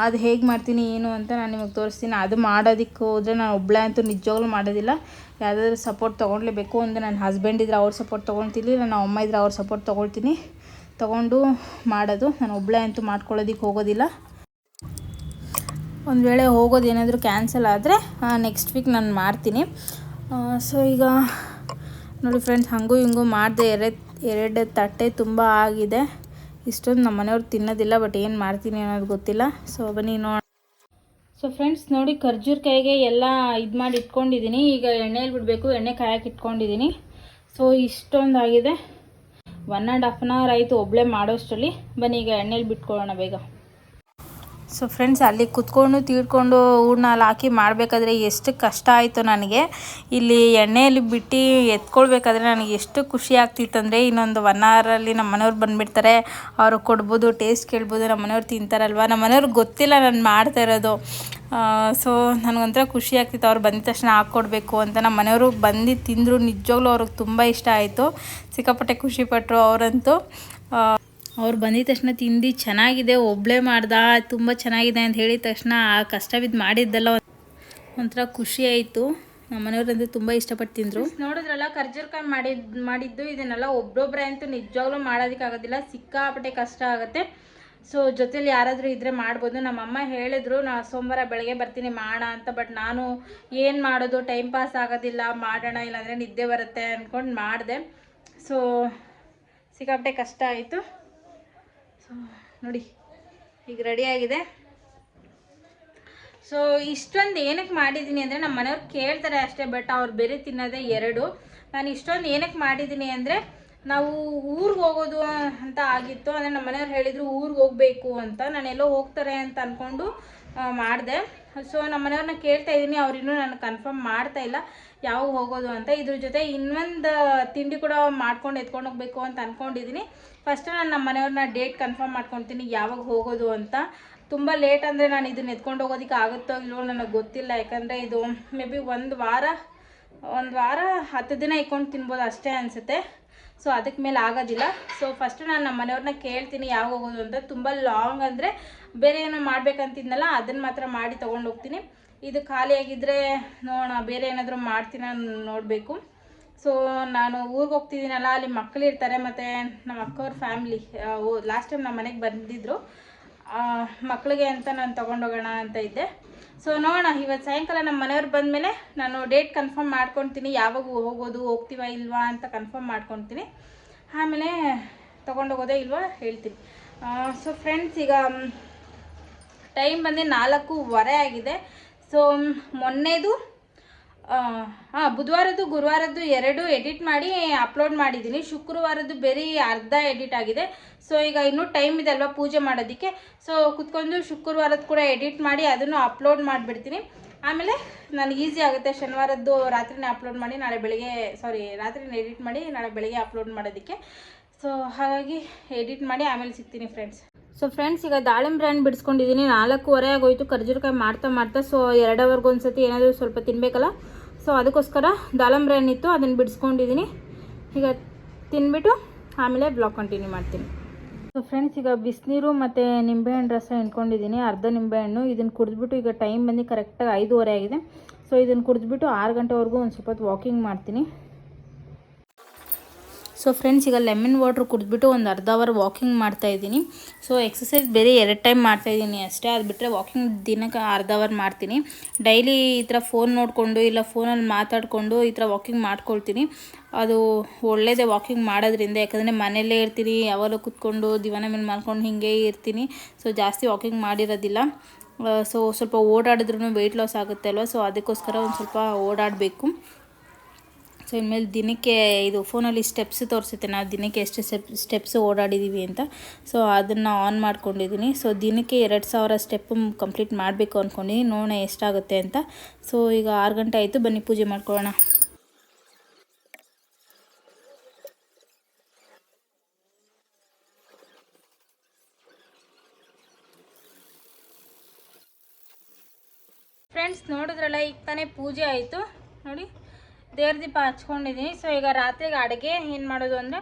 ಅದು ಹೇಗೆ ಮಾಡ್ತೀನಿ, ಏನು ಅಂತ ನಾನು ನಿಮಗೆ ತೋರಿಸ್ತೀನಿ. ಅದು ಮಾಡೋದಕ್ಕೆ ಹೋದರೆ ನಾನು ಒಬ್ಬಳೇ ಅಂತೂ ನಿಜವಾಗ್ಲೂ ಮಾಡೋದಿಲ್ಲ. ಯಾವುದಾದ್ರೂ ಸಪೋರ್ಟ್ ತೊಗೊಳ್ಲೇಬೇಕು ಅಂದರೆ ನನ್ನ ಹಸ್ಬೆಂಡ್ ಇದ್ದರೆ ಅವ್ರ ಸಪೋರ್ಟ್ ತೊಗೊಳ್ತೀನಿ ನನ್ನ ಅಮ್ಮ ಇದ್ದರೆ ಅವ್ರ ಸಪೋರ್ಟ್ ತೊಗೊಳ್ತೀನಿ. ತೊಗೊಂಡು ಮಾಡೋದು. ನಾನು ಒಬ್ಬಳೇ ಅಂತೂ ಮಾಡ್ಕೊಳ್ಳೋದಕ್ಕೆ ಹೋಗೋದಿಲ್ಲ. ಒಂದು ವೇಳೆ ಹೋಗೋದು ಏನಾದರೂ ಕ್ಯಾನ್ಸಲ್ ಆದರೆ ನೆಕ್ಸ್ಟ್ ವೀಕ್ ನಾನು ಮಾಡ್ತೀನಿ. ಸೊ ಈಗ ನೋಡಿ ಫ್ರೆಂಡ್ಸ್ ಹಾಗೂ ಹಿಂಗೂ ಮಾಡಿದೆ, ಎರಡು ಎರಡು ತಟ್ಟೆ ತುಂಬ ಆಗಿದೆ. ಇಷ್ಟೊಂದು ನಮ್ಮ ಮನೆಯವ್ರು ತಿನ್ನೋದಿಲ್ಲ ಬಟ್ ಏನು ಮಾಡ್ತೀನಿ ಅನ್ನೋದು ಗೊತ್ತಿಲ್ಲ. ಸೊ ಬನ್ನಿ ನೋಡಿ. ಸೊ ಫ್ರೆಂಡ್ಸ್ ನೋಡಿ ಖರ್ಜೂರ ಕಾಯಿಗೆ ಎಲ್ಲ ಇದು ಮಾಡಿ ಇಟ್ಕೊಂಡಿದ್ದೀನಿ ಈಗ ಎಣ್ಣೆಯಲ್ಲಿ ಬಿಡಬೇಕು, ಎಣ್ಣೆ ಕಾಯಕ್ಕೆ ಇಟ್ಕೊಂಡಿದ್ದೀನಿ ಸೊ ಇಷ್ಟೊಂದು ಆಗಿದೆ. One and half an hour ಆಯಿತು ಒಬ್ಬಳೇ ಮಾಡೋಷ್ಟರಲ್ಲಿ. ಬನ್ನಿ, ಈಗ ಎಣ್ಣೆಲಿ ಬಿಟ್ಕೊಳ್ಳೋಣ ಬೇಗ. ಸೊ ಫ್ರೆಂಡ್ಸ್ ಅಲ್ಲಿ ಕುತ್ಕೊಂಡು ತೀಡ್ಕೊಂಡು ಹೂರ್ಣ ಅಲ್ಲಿ ಹಾಕಿ ಮಾಡಬೇಕಾದ್ರೆ ಎಷ್ಟು ಕಷ್ಟ ಆಯಿತು ನನಗೆ. ಇಲ್ಲಿ ಎಣ್ಣೆಯಲ್ಲಿ ಬಿಟ್ಟು ಎತ್ಕೊಳ್ಬೇಕಾದ್ರೆ ನನಗೆ ಎಷ್ಟು ಖುಷಿ ಆಗ್ತಿತ್ತಂದರೆ ಇನ್ನೊಂದು ಒನ್ ಅವರಲ್ಲಿ ನಮ್ಮ ಮನೆಯವ್ರು ಬಂದುಬಿಡ್ತಾರೆ. ಅವರು ಕೊಡ್ಬೋದು ಟೇಸ್ಟ್ ಕೇಳ್ಬೋದು, ನಮ್ಮ ಮನೆಯವ್ರು ತಿಂತಾರಲ್ವ? ನಮ್ಮ ಮನೆಯವ್ರಿಗೆ ಗೊತ್ತಿಲ್ಲ ನಾನು ಮಾಡ್ತಾ ಇರೋದು. ಸೊ ನನಗೊಂಥರ ಖುಷಿ ಆಗ್ತಿತ್ತು. ಅವ್ರು ಬಂದ ತಕ್ಷಣ ಹಾಕ್ಕೊಡ್ಬೇಕು ಅಂತ. ನಮ್ಮ ಮನೆಯವರು ಬಂದು ತಿಂದರು ನಿಜವಾಗ್ಲೂ ಅವ್ರಿಗೆ ತುಂಬ ಇಷ್ಟ ಆಯಿತು. ಸಿಕ್ಕಾಪಟ್ಟೆ ಖುಷಿಪಟ್ಟರು ಅವರಂತೂ. ಅವ್ರು ಬಂದಿದ ತಕ್ಷಣ ತಿಂದು, ಚೆನ್ನಾಗಿದೆ ಒಬ್ಬಳೇ ಮಾಡ್ದ, ತುಂಬ ಚೆನ್ನಾಗಿದೆ ಅಂತ ಹೇಳಿದ ತಕ್ಷಣ ಆ ಕಷ್ಟ ಬಿದ್ದು ಮಾಡಿದ್ದೆಲ್ಲ ಒಂಥರ ಖುಷಿ ಆಯಿತು. ನಮ್ಮ ಮನೆಯವ್ರಂತೂ ತುಂಬ ಇಷ್ಟಪಟ್ಟು ತಿಂದರು. ನೋಡಿದ್ರಲ್ಲ ಖರ್ಜೂರ್ಕಾಯಿ ಮಾಡಿದ್ ಮಾಡಿದ್ದು, ಇದನ್ನೆಲ್ಲ ಒಬ್ಬೊಬ್ಬರೇ ಅಂತೂ ನಿಜವಾಗ್ಲೂ ಮಾಡೋದಕ್ಕಾಗೋದಿಲ್ಲ ಸಿಕ್ಕಾಪಟ್ಟೆ ಕಷ್ಟ ಆಗುತ್ತೆ. ಸೊ ಜೊತೇಲಿ ಯಾರಾದರೂ ಇದ್ದರೆ ಮಾಡ್ಬೋದು. ನಮ್ಮಮ್ಮ ಹೇಳಿದ್ರು, ನಾ ಸೋಮವಾರ ಬೆಳಗ್ಗೆ ಬರ್ತೀನಿ ಮಾಡೋಣ ಅಂತ. ಬಟ್ ನಾನು ಏನು ಮಾಡೋದು? ಟೈಮ್ ಪಾಸ್ ಆಗೋದಿಲ್ಲ. ಮಾಡೋಣ, ಇಲ್ಲಾಂದರೆ ನಿದ್ದೆ ಬರುತ್ತೆ ಅಂದ್ಕೊಂಡು ಮಾಡಿದೆ. ಸೊ ಸಿಕ್ಕಾಪಟ್ಟೆ ಕಷ್ಟ ಆಯಿತು. ನೋಡಿ, ಈಗ ರೆಡಿಯಾಗಿದೆ ಸೊ ಇಷ್ಟೊಂದು ಏನಕ್ಕೆ ಮಾಡಿದ್ದೀನಿ ಅಂದರೆ ನಮ್ಮ ಮನೆಯವ್ರು ಕೇಳ್ತಾರೆ ಅಷ್ಟೇ ಬಟ್ ಅವ್ರು ಬೇರೆ ತಿನ್ನೋದೇ ಎರಡು. ನಾನು ಇಷ್ಟೊಂದು ಏನಕ್ಕೆ ಮಾಡಿದ್ದೀನಿ ಅಂದರೆ ನಾವು ಊರಿಗೆ ಹೋಗೋದು ಅಂತ ಆಗಿತ್ತು, ಅಂದರೆ ನಮ್ಮ ಮನೆಯವ್ರು ಹೇಳಿದರು ಊರಿಗೆ ಹೋಗಬೇಕು ಅಂತ. ನಾನು ಎಲ್ಲೋ ಹೋಗ್ತಾರೆ ಅಂತ ಅಂದ್ಕೊಂಡು ಮಾಡಿದೆ. ಸೊ ನಮ್ಮ ಮನೆಯವ್ರನ್ನ ಕೇಳ್ತಾ ಇದ್ದೀನಿ ಅವ್ರು ಇನ್ನೂ ನಾನು ಕನ್ಫರ್ಮ್ ಮಾಡ್ತಾ ಇಲ್ಲ. ಯಾವಾಗ ಹೋಗೋದು ಅಂತ. ಇದ್ರ ಜೊತೆ ಇನ್ನೊಂದು ತಿಂಡಿ ಕೂಡ ಮಾಡ್ಕೊಂಡು ಎತ್ಕೊಂಡು ಹೋಗ್ಬೇಕು ಅಂತ ಅಂದ್ಕೊಂಡಿದ್ದೀನಿ ಫಸ್ಟ್ ನಾನು ನಮ್ಮ ಮನೆಯವ್ರನ್ನ ಡೇಟ್ ಕನ್ಫರ್ಮ್ ಮಾಡ್ಕೊತೀನಿ. ಯಾವಾಗ ಹೋಗೋದು ಅಂತ. ತುಂಬ ಲೇಟ್ ಅಂದರೆ ನಾನು ಇದನ್ನ ಎತ್ಕೊಂಡು ಹೋಗೋದಕ್ಕೆ ಆಗುತ್ತೋ ಇಲ್ವೋ ನನಗೆ ಗೊತ್ತಿಲ್ಲ. ಯಾಕಂದರೆ ಇದು ಮೇ ಬಿ ಒಂದು ವಾರ ಒಂದು ವಾರ, ಹತ್ತು ದಿನ ಇಟ್ಕೊಂಡು ತಿನ್ಬೋದು ಅಷ್ಟೇ ಅನಿಸುತ್ತೆ. ಸೊ ಅದಕ್ಕೆ ಮೇಲೆ ಆಗೋದಿಲ್ಲ. ಸೊ ಫಸ್ಟು ನಾನು ನಮ್ಮ ಮನೆಯವ್ರನ್ನ ಕೇಳ್ತೀನಿ ಯಾವಾಗ ಹೋಗೋದು ಅಂತ. ತುಂಬ ಲಾಂಗ್ ಅಂದರೆ ಬೇರೆ ಏನೋ ಮಾಡ್ಬೇಕಂತಿದ್ನಲ್ಲ ಅದನ್ನು ಮಾತ್ರ ಮಾಡಿ ತೊಗೊಂಡು ಹೋಗ್ತೀನಿ. ಇದು ಖಾಲಿಯಾಗಿದ್ದರೆ ನೋಡೋಣ, ಬೇರೆ ಏನಾದರೂ ಮಾಡ್ತೀನ ನೋಡಬೇಕು. ಸೊ ನಾನು ಊರಿಗೆ ಹೋಗ್ತಿದ್ದೀನಲ್ಲ, ಅಲ್ಲಿ ಮಕ್ಕಳು ಇರ್ತಾರೆ ಮತ್ತು ನಮ್ಮ ಅಕ್ಕವ್ರ ಫ್ಯಾಮ್ಲಿ. ಲಾಸ್ಟ್ ಟೈಮ್ ನಮ್ಮ ಮನೆಗೆ ಬಂದಿದ್ದರು ಮಕ್ಕಳಿಗೆ ಅಂತ ನಾನು ತೊಗೊಂಡೋಗೋಣ ಅಂತ ಇದ್ದೆ. ಸೊ ನೋಡೋಣ ಇವತ್ತು ಸಾಯಂಕಾಲ ನಮ್ಮ ಮನೆಯವ್ರು ಬಂದಮೇಲೆ ನಾನು ಡೇಟ್ ಕನ್ಫರ್ಮ್ ಮಾಡ್ಕೊತೀನಿ. ಯಾವಾಗ ಹೋಗೋದು, ಹೋಗ್ತೀವ ಇಲ್ವಾ ಅಂತ ಕನ್ಫರ್ಮ್ ಮಾಡ್ಕೊತೀನಿ. ಆಮೇಲೆ ತೊಗೊಂಡೋಗೋದೇ ಇಲ್ವಾ ಹೇಳ್ತೀನಿ. ಸೊ ಫ್ರೆಂಡ್ಸ್ ಈಗ ಟೈಮ್ ಬಂದು ನಾಲ್ಕೂವರೆ ಆಗಿದೆ. ಸೊ ಮೊನ್ನೆದು ಹಾಂ ಬುಧವಾರದ್ದು, ಗುರುವಾರದ್ದು ಎರಡು ಎಡಿಟ್ ಮಾಡಿ ಅಪ್ಲೋಡ್ ಮಾಡಿದ್ದೀನಿ. ಶುಕ್ರವಾರದ್ದು ಬೇರೆ ಅರ್ಧ ಎಡಿಟ್ ಆಗಿದೆ. ಸೊ ಈಗ ಇನ್ನೂ ಟೈಮ್ ಇದೆ ಅಲ್ವಾ ಪೂಜೆ ಮಾಡೋದಕ್ಕೆ? ಸೊ ಕುತ್ಕೊಂಡು ಶುಕ್ರವಾರದ್ದು ಕೂಡ ಎಡಿಟ್ ಮಾಡಿ ಅದನ್ನು ಅಪ್ಲೋಡ್ ಮಾಡಿಬಿಡ್ತೀನಿ. ಆಮೇಲೆ ನನಗೆ ಈಸಿ ಆಗುತ್ತೆ. ಶನಿವಾರದ್ದು ರಾತ್ರಿನೇ ಅಪ್ಲೋಡ್ ಮಾಡಿ, ನಾಳೆ ಬೆಳಿಗ್ಗೆ ಸಾರಿ ರಾತ್ರಿನೇ ಎಡಿಟ್ ಮಾಡಿ, ನಾಳೆ ಬೆಳಿಗ್ಗೆ ಅಪ್ಲೋಡ್ ಮಾಡೋದಕ್ಕೆ. ಸೊ ಹಾಗಾಗಿ ಎಡಿಟ್ ಮಾಡಿ ಆಮೇಲೆ ಸಿಗ್ತೀನಿ ಫ್ರೆಂಡ್ಸ್ ಸೊ ಫ್ರೆಂಡ್ಸ್ ಈಗ ದಾಳಿಂಬೆ ಹಣ್ಣು ಬಿಡಿಸ್ಕೊಂಡಿದ್ದೀನಿ ನಾಲ್ಕೂವರೆ ಆಗೋಯ್ತು. ಖರ್ಜೂರಕಾಯಿ ಮಾಡ್ತಾ ಮಾಡ್ತಾ ಸೊ ಎರಡು ಅವರ್ಗೆ ಒಂದ್ಸತಿ ಏನಾದರೂ ಸ್ವಲ್ಪ ತಿನ್ನಬೇಕಲ್ಲ ಸೊ ಅದಕ್ಕೋಸ್ಕರ ದಾಳಿಂಬೆ ಹಣ್ಣಿತ್ತು ಅದನ್ನು ಬಿಡಿಸ್ಕೊಂಡಿದ್ದೀನಿ ಈಗ ತಿನ್ಬಿಟ್ಟು ಆಮೇಲೆ ಬ್ಲಾಗ್ ಕಂಟಿನ್ಯೂ ಮಾಡ್ತೀನಿ. ಸೊ ಫ್ರೆಂಡ್ಸ್ ಈಗ ಬಿಸಿನೀರು ಮತ್ತು ನಿಂಬೆಹಣ್ಣು ರಸ ಹಿಂಡ್ಕೊಂಡಿದ್ದೀನಿ ಅರ್ಧ ನಿಂಬೆಹಣ್ಣು. ಇದನ್ನು ಕುಡಿದ್ಬಿಟ್ಟು ಈಗ ಟೈಮ್ ಬಂದು ಕರೆಕ್ಟಾಗಿ ಐದೂವರೆ ಆಗಿದೆ. ಸೊ ಇದನ್ನು ಕುಡಿದ್ಬಿಟ್ಟು ಆರು ಗಂಟೆವರೆಗೂ ಒಂದು ಸ್ವಲ್ಪ ವಾಕಿಂಗ್ ಮಾಡ್ತೀನಿ. ಸೊ ಫ್ರೆಂಡ್ಸ್ ಈಗ ಲೆಮನ್ ವಾಟ್ರ್ ಕುಡಿದ್ಬಿಟ್ಟು ಒಂದು ಅರ್ಧ ಅವರ್ ವಾಕಿಂಗ್ ಮಾಡ್ತಾ ಇದ್ದೀನಿ. ಸೊ ಎಕ್ಸಸೈಸ್ ಬೇರೆ ಎರಡು ಟೈಮ್ ಮಾಡ್ತಾ ಇದ್ದೀನಿ ಅಷ್ಟೇ. ಅದು ಬಿಟ್ಟರೆ ವಾಕಿಂಗ್ ದಿನಕ್ಕೆ ಅರ್ಧ ಅವರ್ ಮಾಡ್ತೀನಿ. ಡೈಲಿ ಈ ಥರ ಫೋನ್ ನೋಡಿಕೊಂಡು ಇಲ್ಲ ಫೋನಲ್ಲಿ ಮಾತಾಡಿಕೊಂಡು ಈ ಥರ ವಾಕಿಂಗ್ ಮಾಡ್ಕೊಳ್ತೀನಿ. ಅದು ಒಳ್ಳೇದೇ ವಾಕಿಂಗ್ ಮಾಡೋದ್ರಿಂದ. ಯಾಕಂದರೆ ಮನೆಯಲ್ಲೇ ಇರ್ತೀನಿ, ಯಾವಾಗಲೂ ಕೂತ್ಕೊಂಡು ದಿವಾನ ಮೇಲೆ ಮಾಡ್ಕೊಂಡು ಹೀಗೆ ಇರ್ತೀನಿ. ಸೊ ಜಾಸ್ತಿ ವಾಕಿಂಗ್ ಮಾಡಿರೋದಿಲ್ಲ. ಸೊ ಸ್ವಲ್ಪ ಓಡಾಡಿದ್ರೂ ವೆಯ್ಟ್ ಲಾಸ್ ಆಗುತ್ತೆ ಅಲ್ವಾ? ಸೊ ಅದಕ್ಕೋಸ್ಕರ ಒಂದು ಸ್ವಲ್ಪ ಓಡಾಡಬೇಕು. ಸೊ ಇನ್ಮೇಲೆ ದಿನಕ್ಕೆ ಇದು ಫೋನಲ್ಲಿ ಸ್ಟೆಪ್ಸ್ ತೋರಿಸುತ್ತೆ. ನಾವು ದಿನಕ್ಕೆ ಎಷ್ಟು ಸ್ಟೆಪ್, ಸ್ಟೆಪ್ಸ್ ಓಡಾಡಿದ್ದೀವಿ ಅಂತ. ಸೊ ಅದನ್ನು ಆನ್ ಮಾಡ್ಕೊಂಡಿದ್ದೀನಿ ಸೊ ದಿನಕ್ಕೆ ಎರಡು ಸಾವಿರ ಸ್ಟೆಪ್ ಕಂಪ್ಲೀಟ್ ಮಾಡಬೇಕು ಅಂದ್ಕೊಂಡಿದ್ದೀನಿ ನೋಡೋಣ ಎಷ್ಟಾಗುತ್ತೆ ಅಂತ. ಸೊ ಈಗ ಆರು ಗಂಟೆ ಆಯಿತು. ಬನ್ನಿ ಪೂಜೆ ಮಾಡ್ಕೊಳ್ಳೋಣ. ಫ್ರೆಂಡ್ಸ್ ನೋಡಿದ್ರಲ್ಲ, ಈಗ ತಾನೇ ಪೂಜೆ ಆಯಿತು. ನೋಡಿ. ದೇವ್ರ ದೀಪ ಹಚ್ಕೊಂಡಿದ್ದೀನಿ ಸೊ ಈಗ ರಾತ್ರಿಗೆ ಅಡುಗೆ ಏನು ಮಾಡೋದು ಅಂದರೆ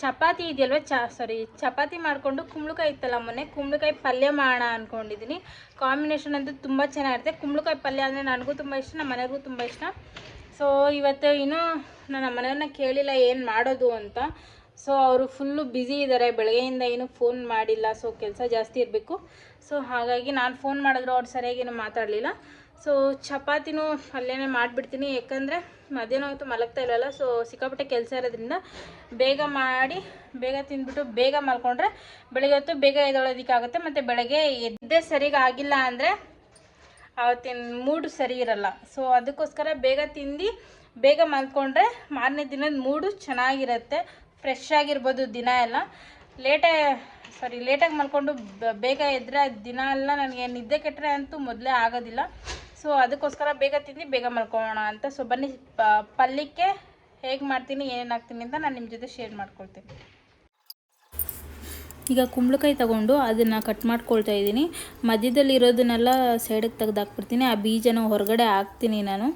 ಚಪಾತಿ ಇದೆಯಲ್ವ? ಚ ಸಾರಿ ಚಪಾತಿ ಮಾಡಿಕೊಂಡು ಕುಂಬಳಕಾಯಿ ಇತ್ತಲ್ಲ ಮೊನ್ನೆ, ಕುಂಬಳಕಾಯಿ ಪಲ್ಯ ಮಾಡೋಣ ಅಂದ್ಕೊಂಡಿದ್ದೀನಿ ಕಾಂಬಿನೇಷನ್ ಅಂತೂ ತುಂಬ ಚೆನ್ನಾಗಿರುತ್ತೆ. ಕುಂಬಳಕಾಯಿ ಪಲ್ಯ ಅಂದರೆ ನನಗೂ ತುಂಬ ಇಷ್ಟ, ನಮ್ಮ ಮನೆಗೂ ತುಂಬ ಇಷ್ಟ. ಸೊ ಇವತ್ತು ಇನ್ನೂ ನಾನು ಮನೆಯವ್ರನ್ನ ಕೇಳಿಲ್ಲ ಏನು ಮಾಡೋದು ಅಂತ. ಸೊ ಅವರು ಫುಲ್ಲು ಬ್ಯುಸಿ ಇದ್ದಾರೆ ಬೆಳಗ್ಗೆಯಿಂದ ಏನೂ ಫೋನ್ ಮಾಡಿಲ್ಲ. ಸೊ ಕೆಲಸ ಜಾಸ್ತಿ ಇರಬೇಕು. ಸೊ ಹಾಗಾಗಿ ನಾನು ಫೋನ್ ಮಾಡಿದ್ರು ಅವ್ರು ಸರಿಯಾಗೇನು ಮಾತಾಡಲಿಲ್ಲ. ಸೊ ಚಪಾತಿನೂ ಪಲ್ಯನೇ ಮಾಡಿಬಿಡ್ತೀನಿ. ಯಾಕಂದರೆ ಮಧ್ಯಾಹ್ನ ಹೊತ್ತು ಮಲಗ್ತಾ ಇಲ್ಲಲ್ಲ ಸೊ ಸಿಕ್ಕಾಪಟ್ಟೆ ಕೆಲಸ ಇರೋದ್ರಿಂದ ಬೇಗ ಮಾಡಿ, ಬೇಗ ತಿಂದ್ಬಿಟ್ಟು ಬೇಗ ಮಲ್ಕೊಂಡ್ರೆ ಬೆಳಗ್ಗೆ ಹೊತ್ತು ಬೇಗ ಎದ್ದೊಳೋದಕ್ಕಾಗುತ್ತೆ. ಮತ್ತು ಬೆಳಗ್ಗೆ ಎದ್ದೇ ಸರಿಗೆ ಆಗಿಲ್ಲ ಅಂದರೆ ಆವತ್ತಿನ ಮೂಡ್ ಸರಿ ಇರಲ್ಲ. ಸೊ ಅದಕ್ಕೋಸ್ಕರ ಬೇಗ ತಿಂದು ಬೇಗ ಮಲ್ಕೊಂಡ್ರೆ ಮಾರನೇ ದಿನದ ಮೂಡು ಚೆನ್ನಾಗಿರುತ್ತೆ. ಫ್ರೆಶ್ ಆಗಿರ್ಬೋದು ದಿನ ಎಲ್ಲ. ಲೇಟೇ ಸಾರಿ ಲೇಟಾಗಿ ಮಲ್ಕೊಂಡು ಬೇಗ ಎದ್ದರೆ ದಿನ ಎಲ್ಲ ನನಗೆ ನಿದ್ದೆ ಕೆಟ್ಟರೆ ಅಂತೂ ಮೊದಲೇ ಆಗೋದಿಲ್ಲ. ಸೊ ಅದಕ್ಕೋಸ್ಕರ ಬೇಗ ತಿಂದು ಬೇಗ ಮಲ್ಕೊಳ್ಳೋಣ ಅಂತ. ಸೊ ಬನ್ನಿ ಪಲ್ಯಕ್ಕೆ ಹೇಗೆ ಮಾಡ್ತೀನಿ, ಏನೇನು ಹಾಕ್ತೀನಿ ಅಂತ ನಾನು ನಿಮ್ಮ ಜೊತೆ ಶೇರ್ ಮಾಡ್ಕೊಳ್ತೀನಿ. ಈಗ ಕುಂಬಳಕಾಯಿ ತಗೊಂಡು ಅದನ್ನು ಕಟ್ ಮಾಡ್ಕೊಳ್ತಾ ಇದ್ದೀನಿ. ಮಧ್ಯದಲ್ಲಿ ಇರೋದನ್ನೆಲ್ಲ ಸೈಡಿಗೆ ತೆಗೆದಾಕ್ಬಿಡ್ತೀನಿ ಆ ಬೀಜನ ಹೊರಗಡೆ ಹಾಕ್ತೀನಿ ನಾನು.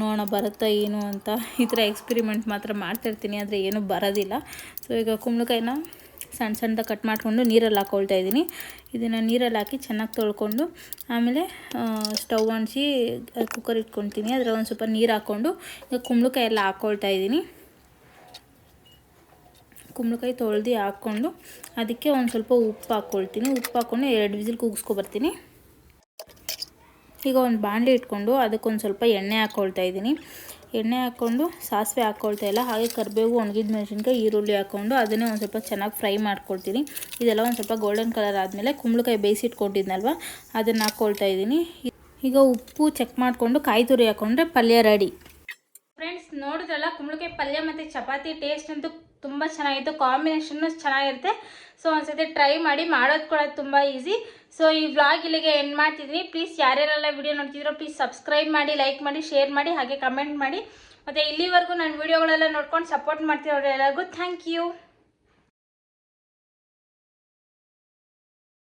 ನೋಡೋಣ ಬರುತ್ತಾ ಏನು ಅಂತ. ಈ ಥರ ಎಕ್ಸ್ಪಿರಿಮೆಂಟ್ ಮಾತ್ರ ಮಾಡ್ತಿರ್ತೀನಿ ಆದರೆ ಏನೂ ಬರೋದಿಲ್ಲ. ಸೊ ಈಗ ಕುಂಬಳಕಾಯಿನ ಸಣ್ಣ ಸಣ್ಣದಾಗಿ ಕಟ್ ಮಾಡಿಕೊಂಡು ನೀರಲ್ಲಿ ಹಾಕ್ಕೊಳ್ತಾ ಇದ್ದೀನಿ. ಇದನ್ನು ನೀರಲ್ಲಿ ಹಾಕಿ ಚೆನ್ನಾಗಿ ತೊಳ್ಕೊಂಡು ಆಮೇಲೆ ಸ್ಟವ್ ಅಂಟಿಸಿ ಕುಕ್ಕರ್ ಇಟ್ಕೊಳ್ತೀನಿ. ಅದರ ಒಂದು ಸ್ವಲ್ಪ ನೀರು ಹಾಕ್ಕೊಂಡು ಈಗ ಕುಂಬಳಕಾಯಿ ಎಲ್ಲ ಹಾಕ್ಕೊಳ್ತಾ ಇದ್ದೀನಿ. ಕುಂಬಳಕಾಯಿ ತೊಳ್ದು ಹಾಕ್ಕೊಂಡು ಅದಕ್ಕೆ ಒಂದು ಸ್ವಲ್ಪ ಉಪ್ಪು ಹಾಕ್ಕೊಳ್ತೀನಿ ಉಪ್ಪು ಹಾಕ್ಕೊಂಡು ಎರಡು ವಿಸಿಲ್ ಕೂಗಿಸ್ಕೊಬರ್ತೀನಿ ಈಗ ಒಂದು ಬಾಣಲೆ ಇಟ್ಕೊಂಡು ಅದಕ್ಕೊಂದು ಸ್ವಲ್ಪ ಎಣ್ಣೆ ಹಾಕ್ಕೊಳ್ತಾ ಇದ್ದೀನಿ. ಎಣ್ಣೆ ಹಾಕ್ಕೊಂಡು ಸಾಸಿವೆ ಹಾಕ್ಕೊಳ್ತಾ ಇಲ್ಲ. ಹಾಗೆ ಕರಿಬೇವು, ಒಣಗಿದ ಮೆಣಸಿನ್ಕಾಯಿ, ಈರುಳ್ಳಿ ಹಾಕ್ಕೊಂಡು ಅದನ್ನೇ ಒಂದು ಸ್ವಲ್ಪ ಚೆನ್ನಾಗಿ ಫ್ರೈ ಮಾಡ್ಕೊಳ್ತೀನಿ. ಇದೆಲ್ಲ ಒಂದು ಸ್ವಲ್ಪ ಗೋಲ್ಡನ್ ಕಲರ್ ಆದಮೇಲೆ ಕುಂಬಳಕಾಯಿ ಬೇಯಿಸಿಟ್ಕೊಂಡಿದ್ನಲ್ವ, ಅದನ್ನು ಹಾಕ್ಕೊಳ್ತಾ ಇದ್ದೀನಿ. ಈಗ ಉಪ್ಪು ಚೆಕ್ ಮಾಡಿಕೊಂಡು ಕಾಯಿ ತುರಿ ಹಾಕ್ಕೊಂಡ್ರೆ ಪಲ್ಯ ರೆಡಿ ಫ್ರೆಂಡ್ಸ್ ನೋಡಿದ್ರಲ್ಲ ಕುಂಬಳಕಾಯಿ ಪಲ್ಯ ಮತ್ತು ಚಪಾತಿ ಟೇಸ್ಟ್ ಅಂತೂ ತುಂಬ ಚೆನ್ನಾಗಿತ್ತು ಕಾಂಬಿನೇಷನ್ನು ಚೆನ್ನಾಗಿರುತ್ತೆ. ಸೊ ಒಂದ್ಸತಿ ಟ್ರೈ ಮಾಡಿ ಮಾಡೋದು ಕೂಡ ತುಂಬ ಈಸಿ ಸೊ ಈ ವ್ಲಾಗ್ ಇಲ್ಲಿಗೆ ಎಂಡ್ ಮಾಡ್ತಿದ್ದೀನಿ ಪ್ಲೀಸ್ ಯಾರ್ಯಾರೆಲ್ಲ ವಿಡಿಯೋ ನೋಡ್ತಿದ್ರೋ ಪ್ಲೀಸ್ ಸಬ್ಸ್ಕ್ರೈಬ್ ಮಾಡಿ ಲೈಕ್ ಮಾಡಿ ಶೇರ್ ಮಾಡಿ, ಹಾಗೆ ಕಮೆಂಟ್ ಮಾಡಿ. ಮತ್ತು ಇಲ್ಲಿವರೆಗೂ ನನ್ನ ವೀಡಿಯೋಗಳೆಲ್ಲ ನೋಡ್ಕೊಂಡು ಸಪೋರ್ಟ್ ಮಾಡ್ತಿರೋರು ಎಲ್ಲರಿಗೂ ಥ್ಯಾಂಕ್ ಯು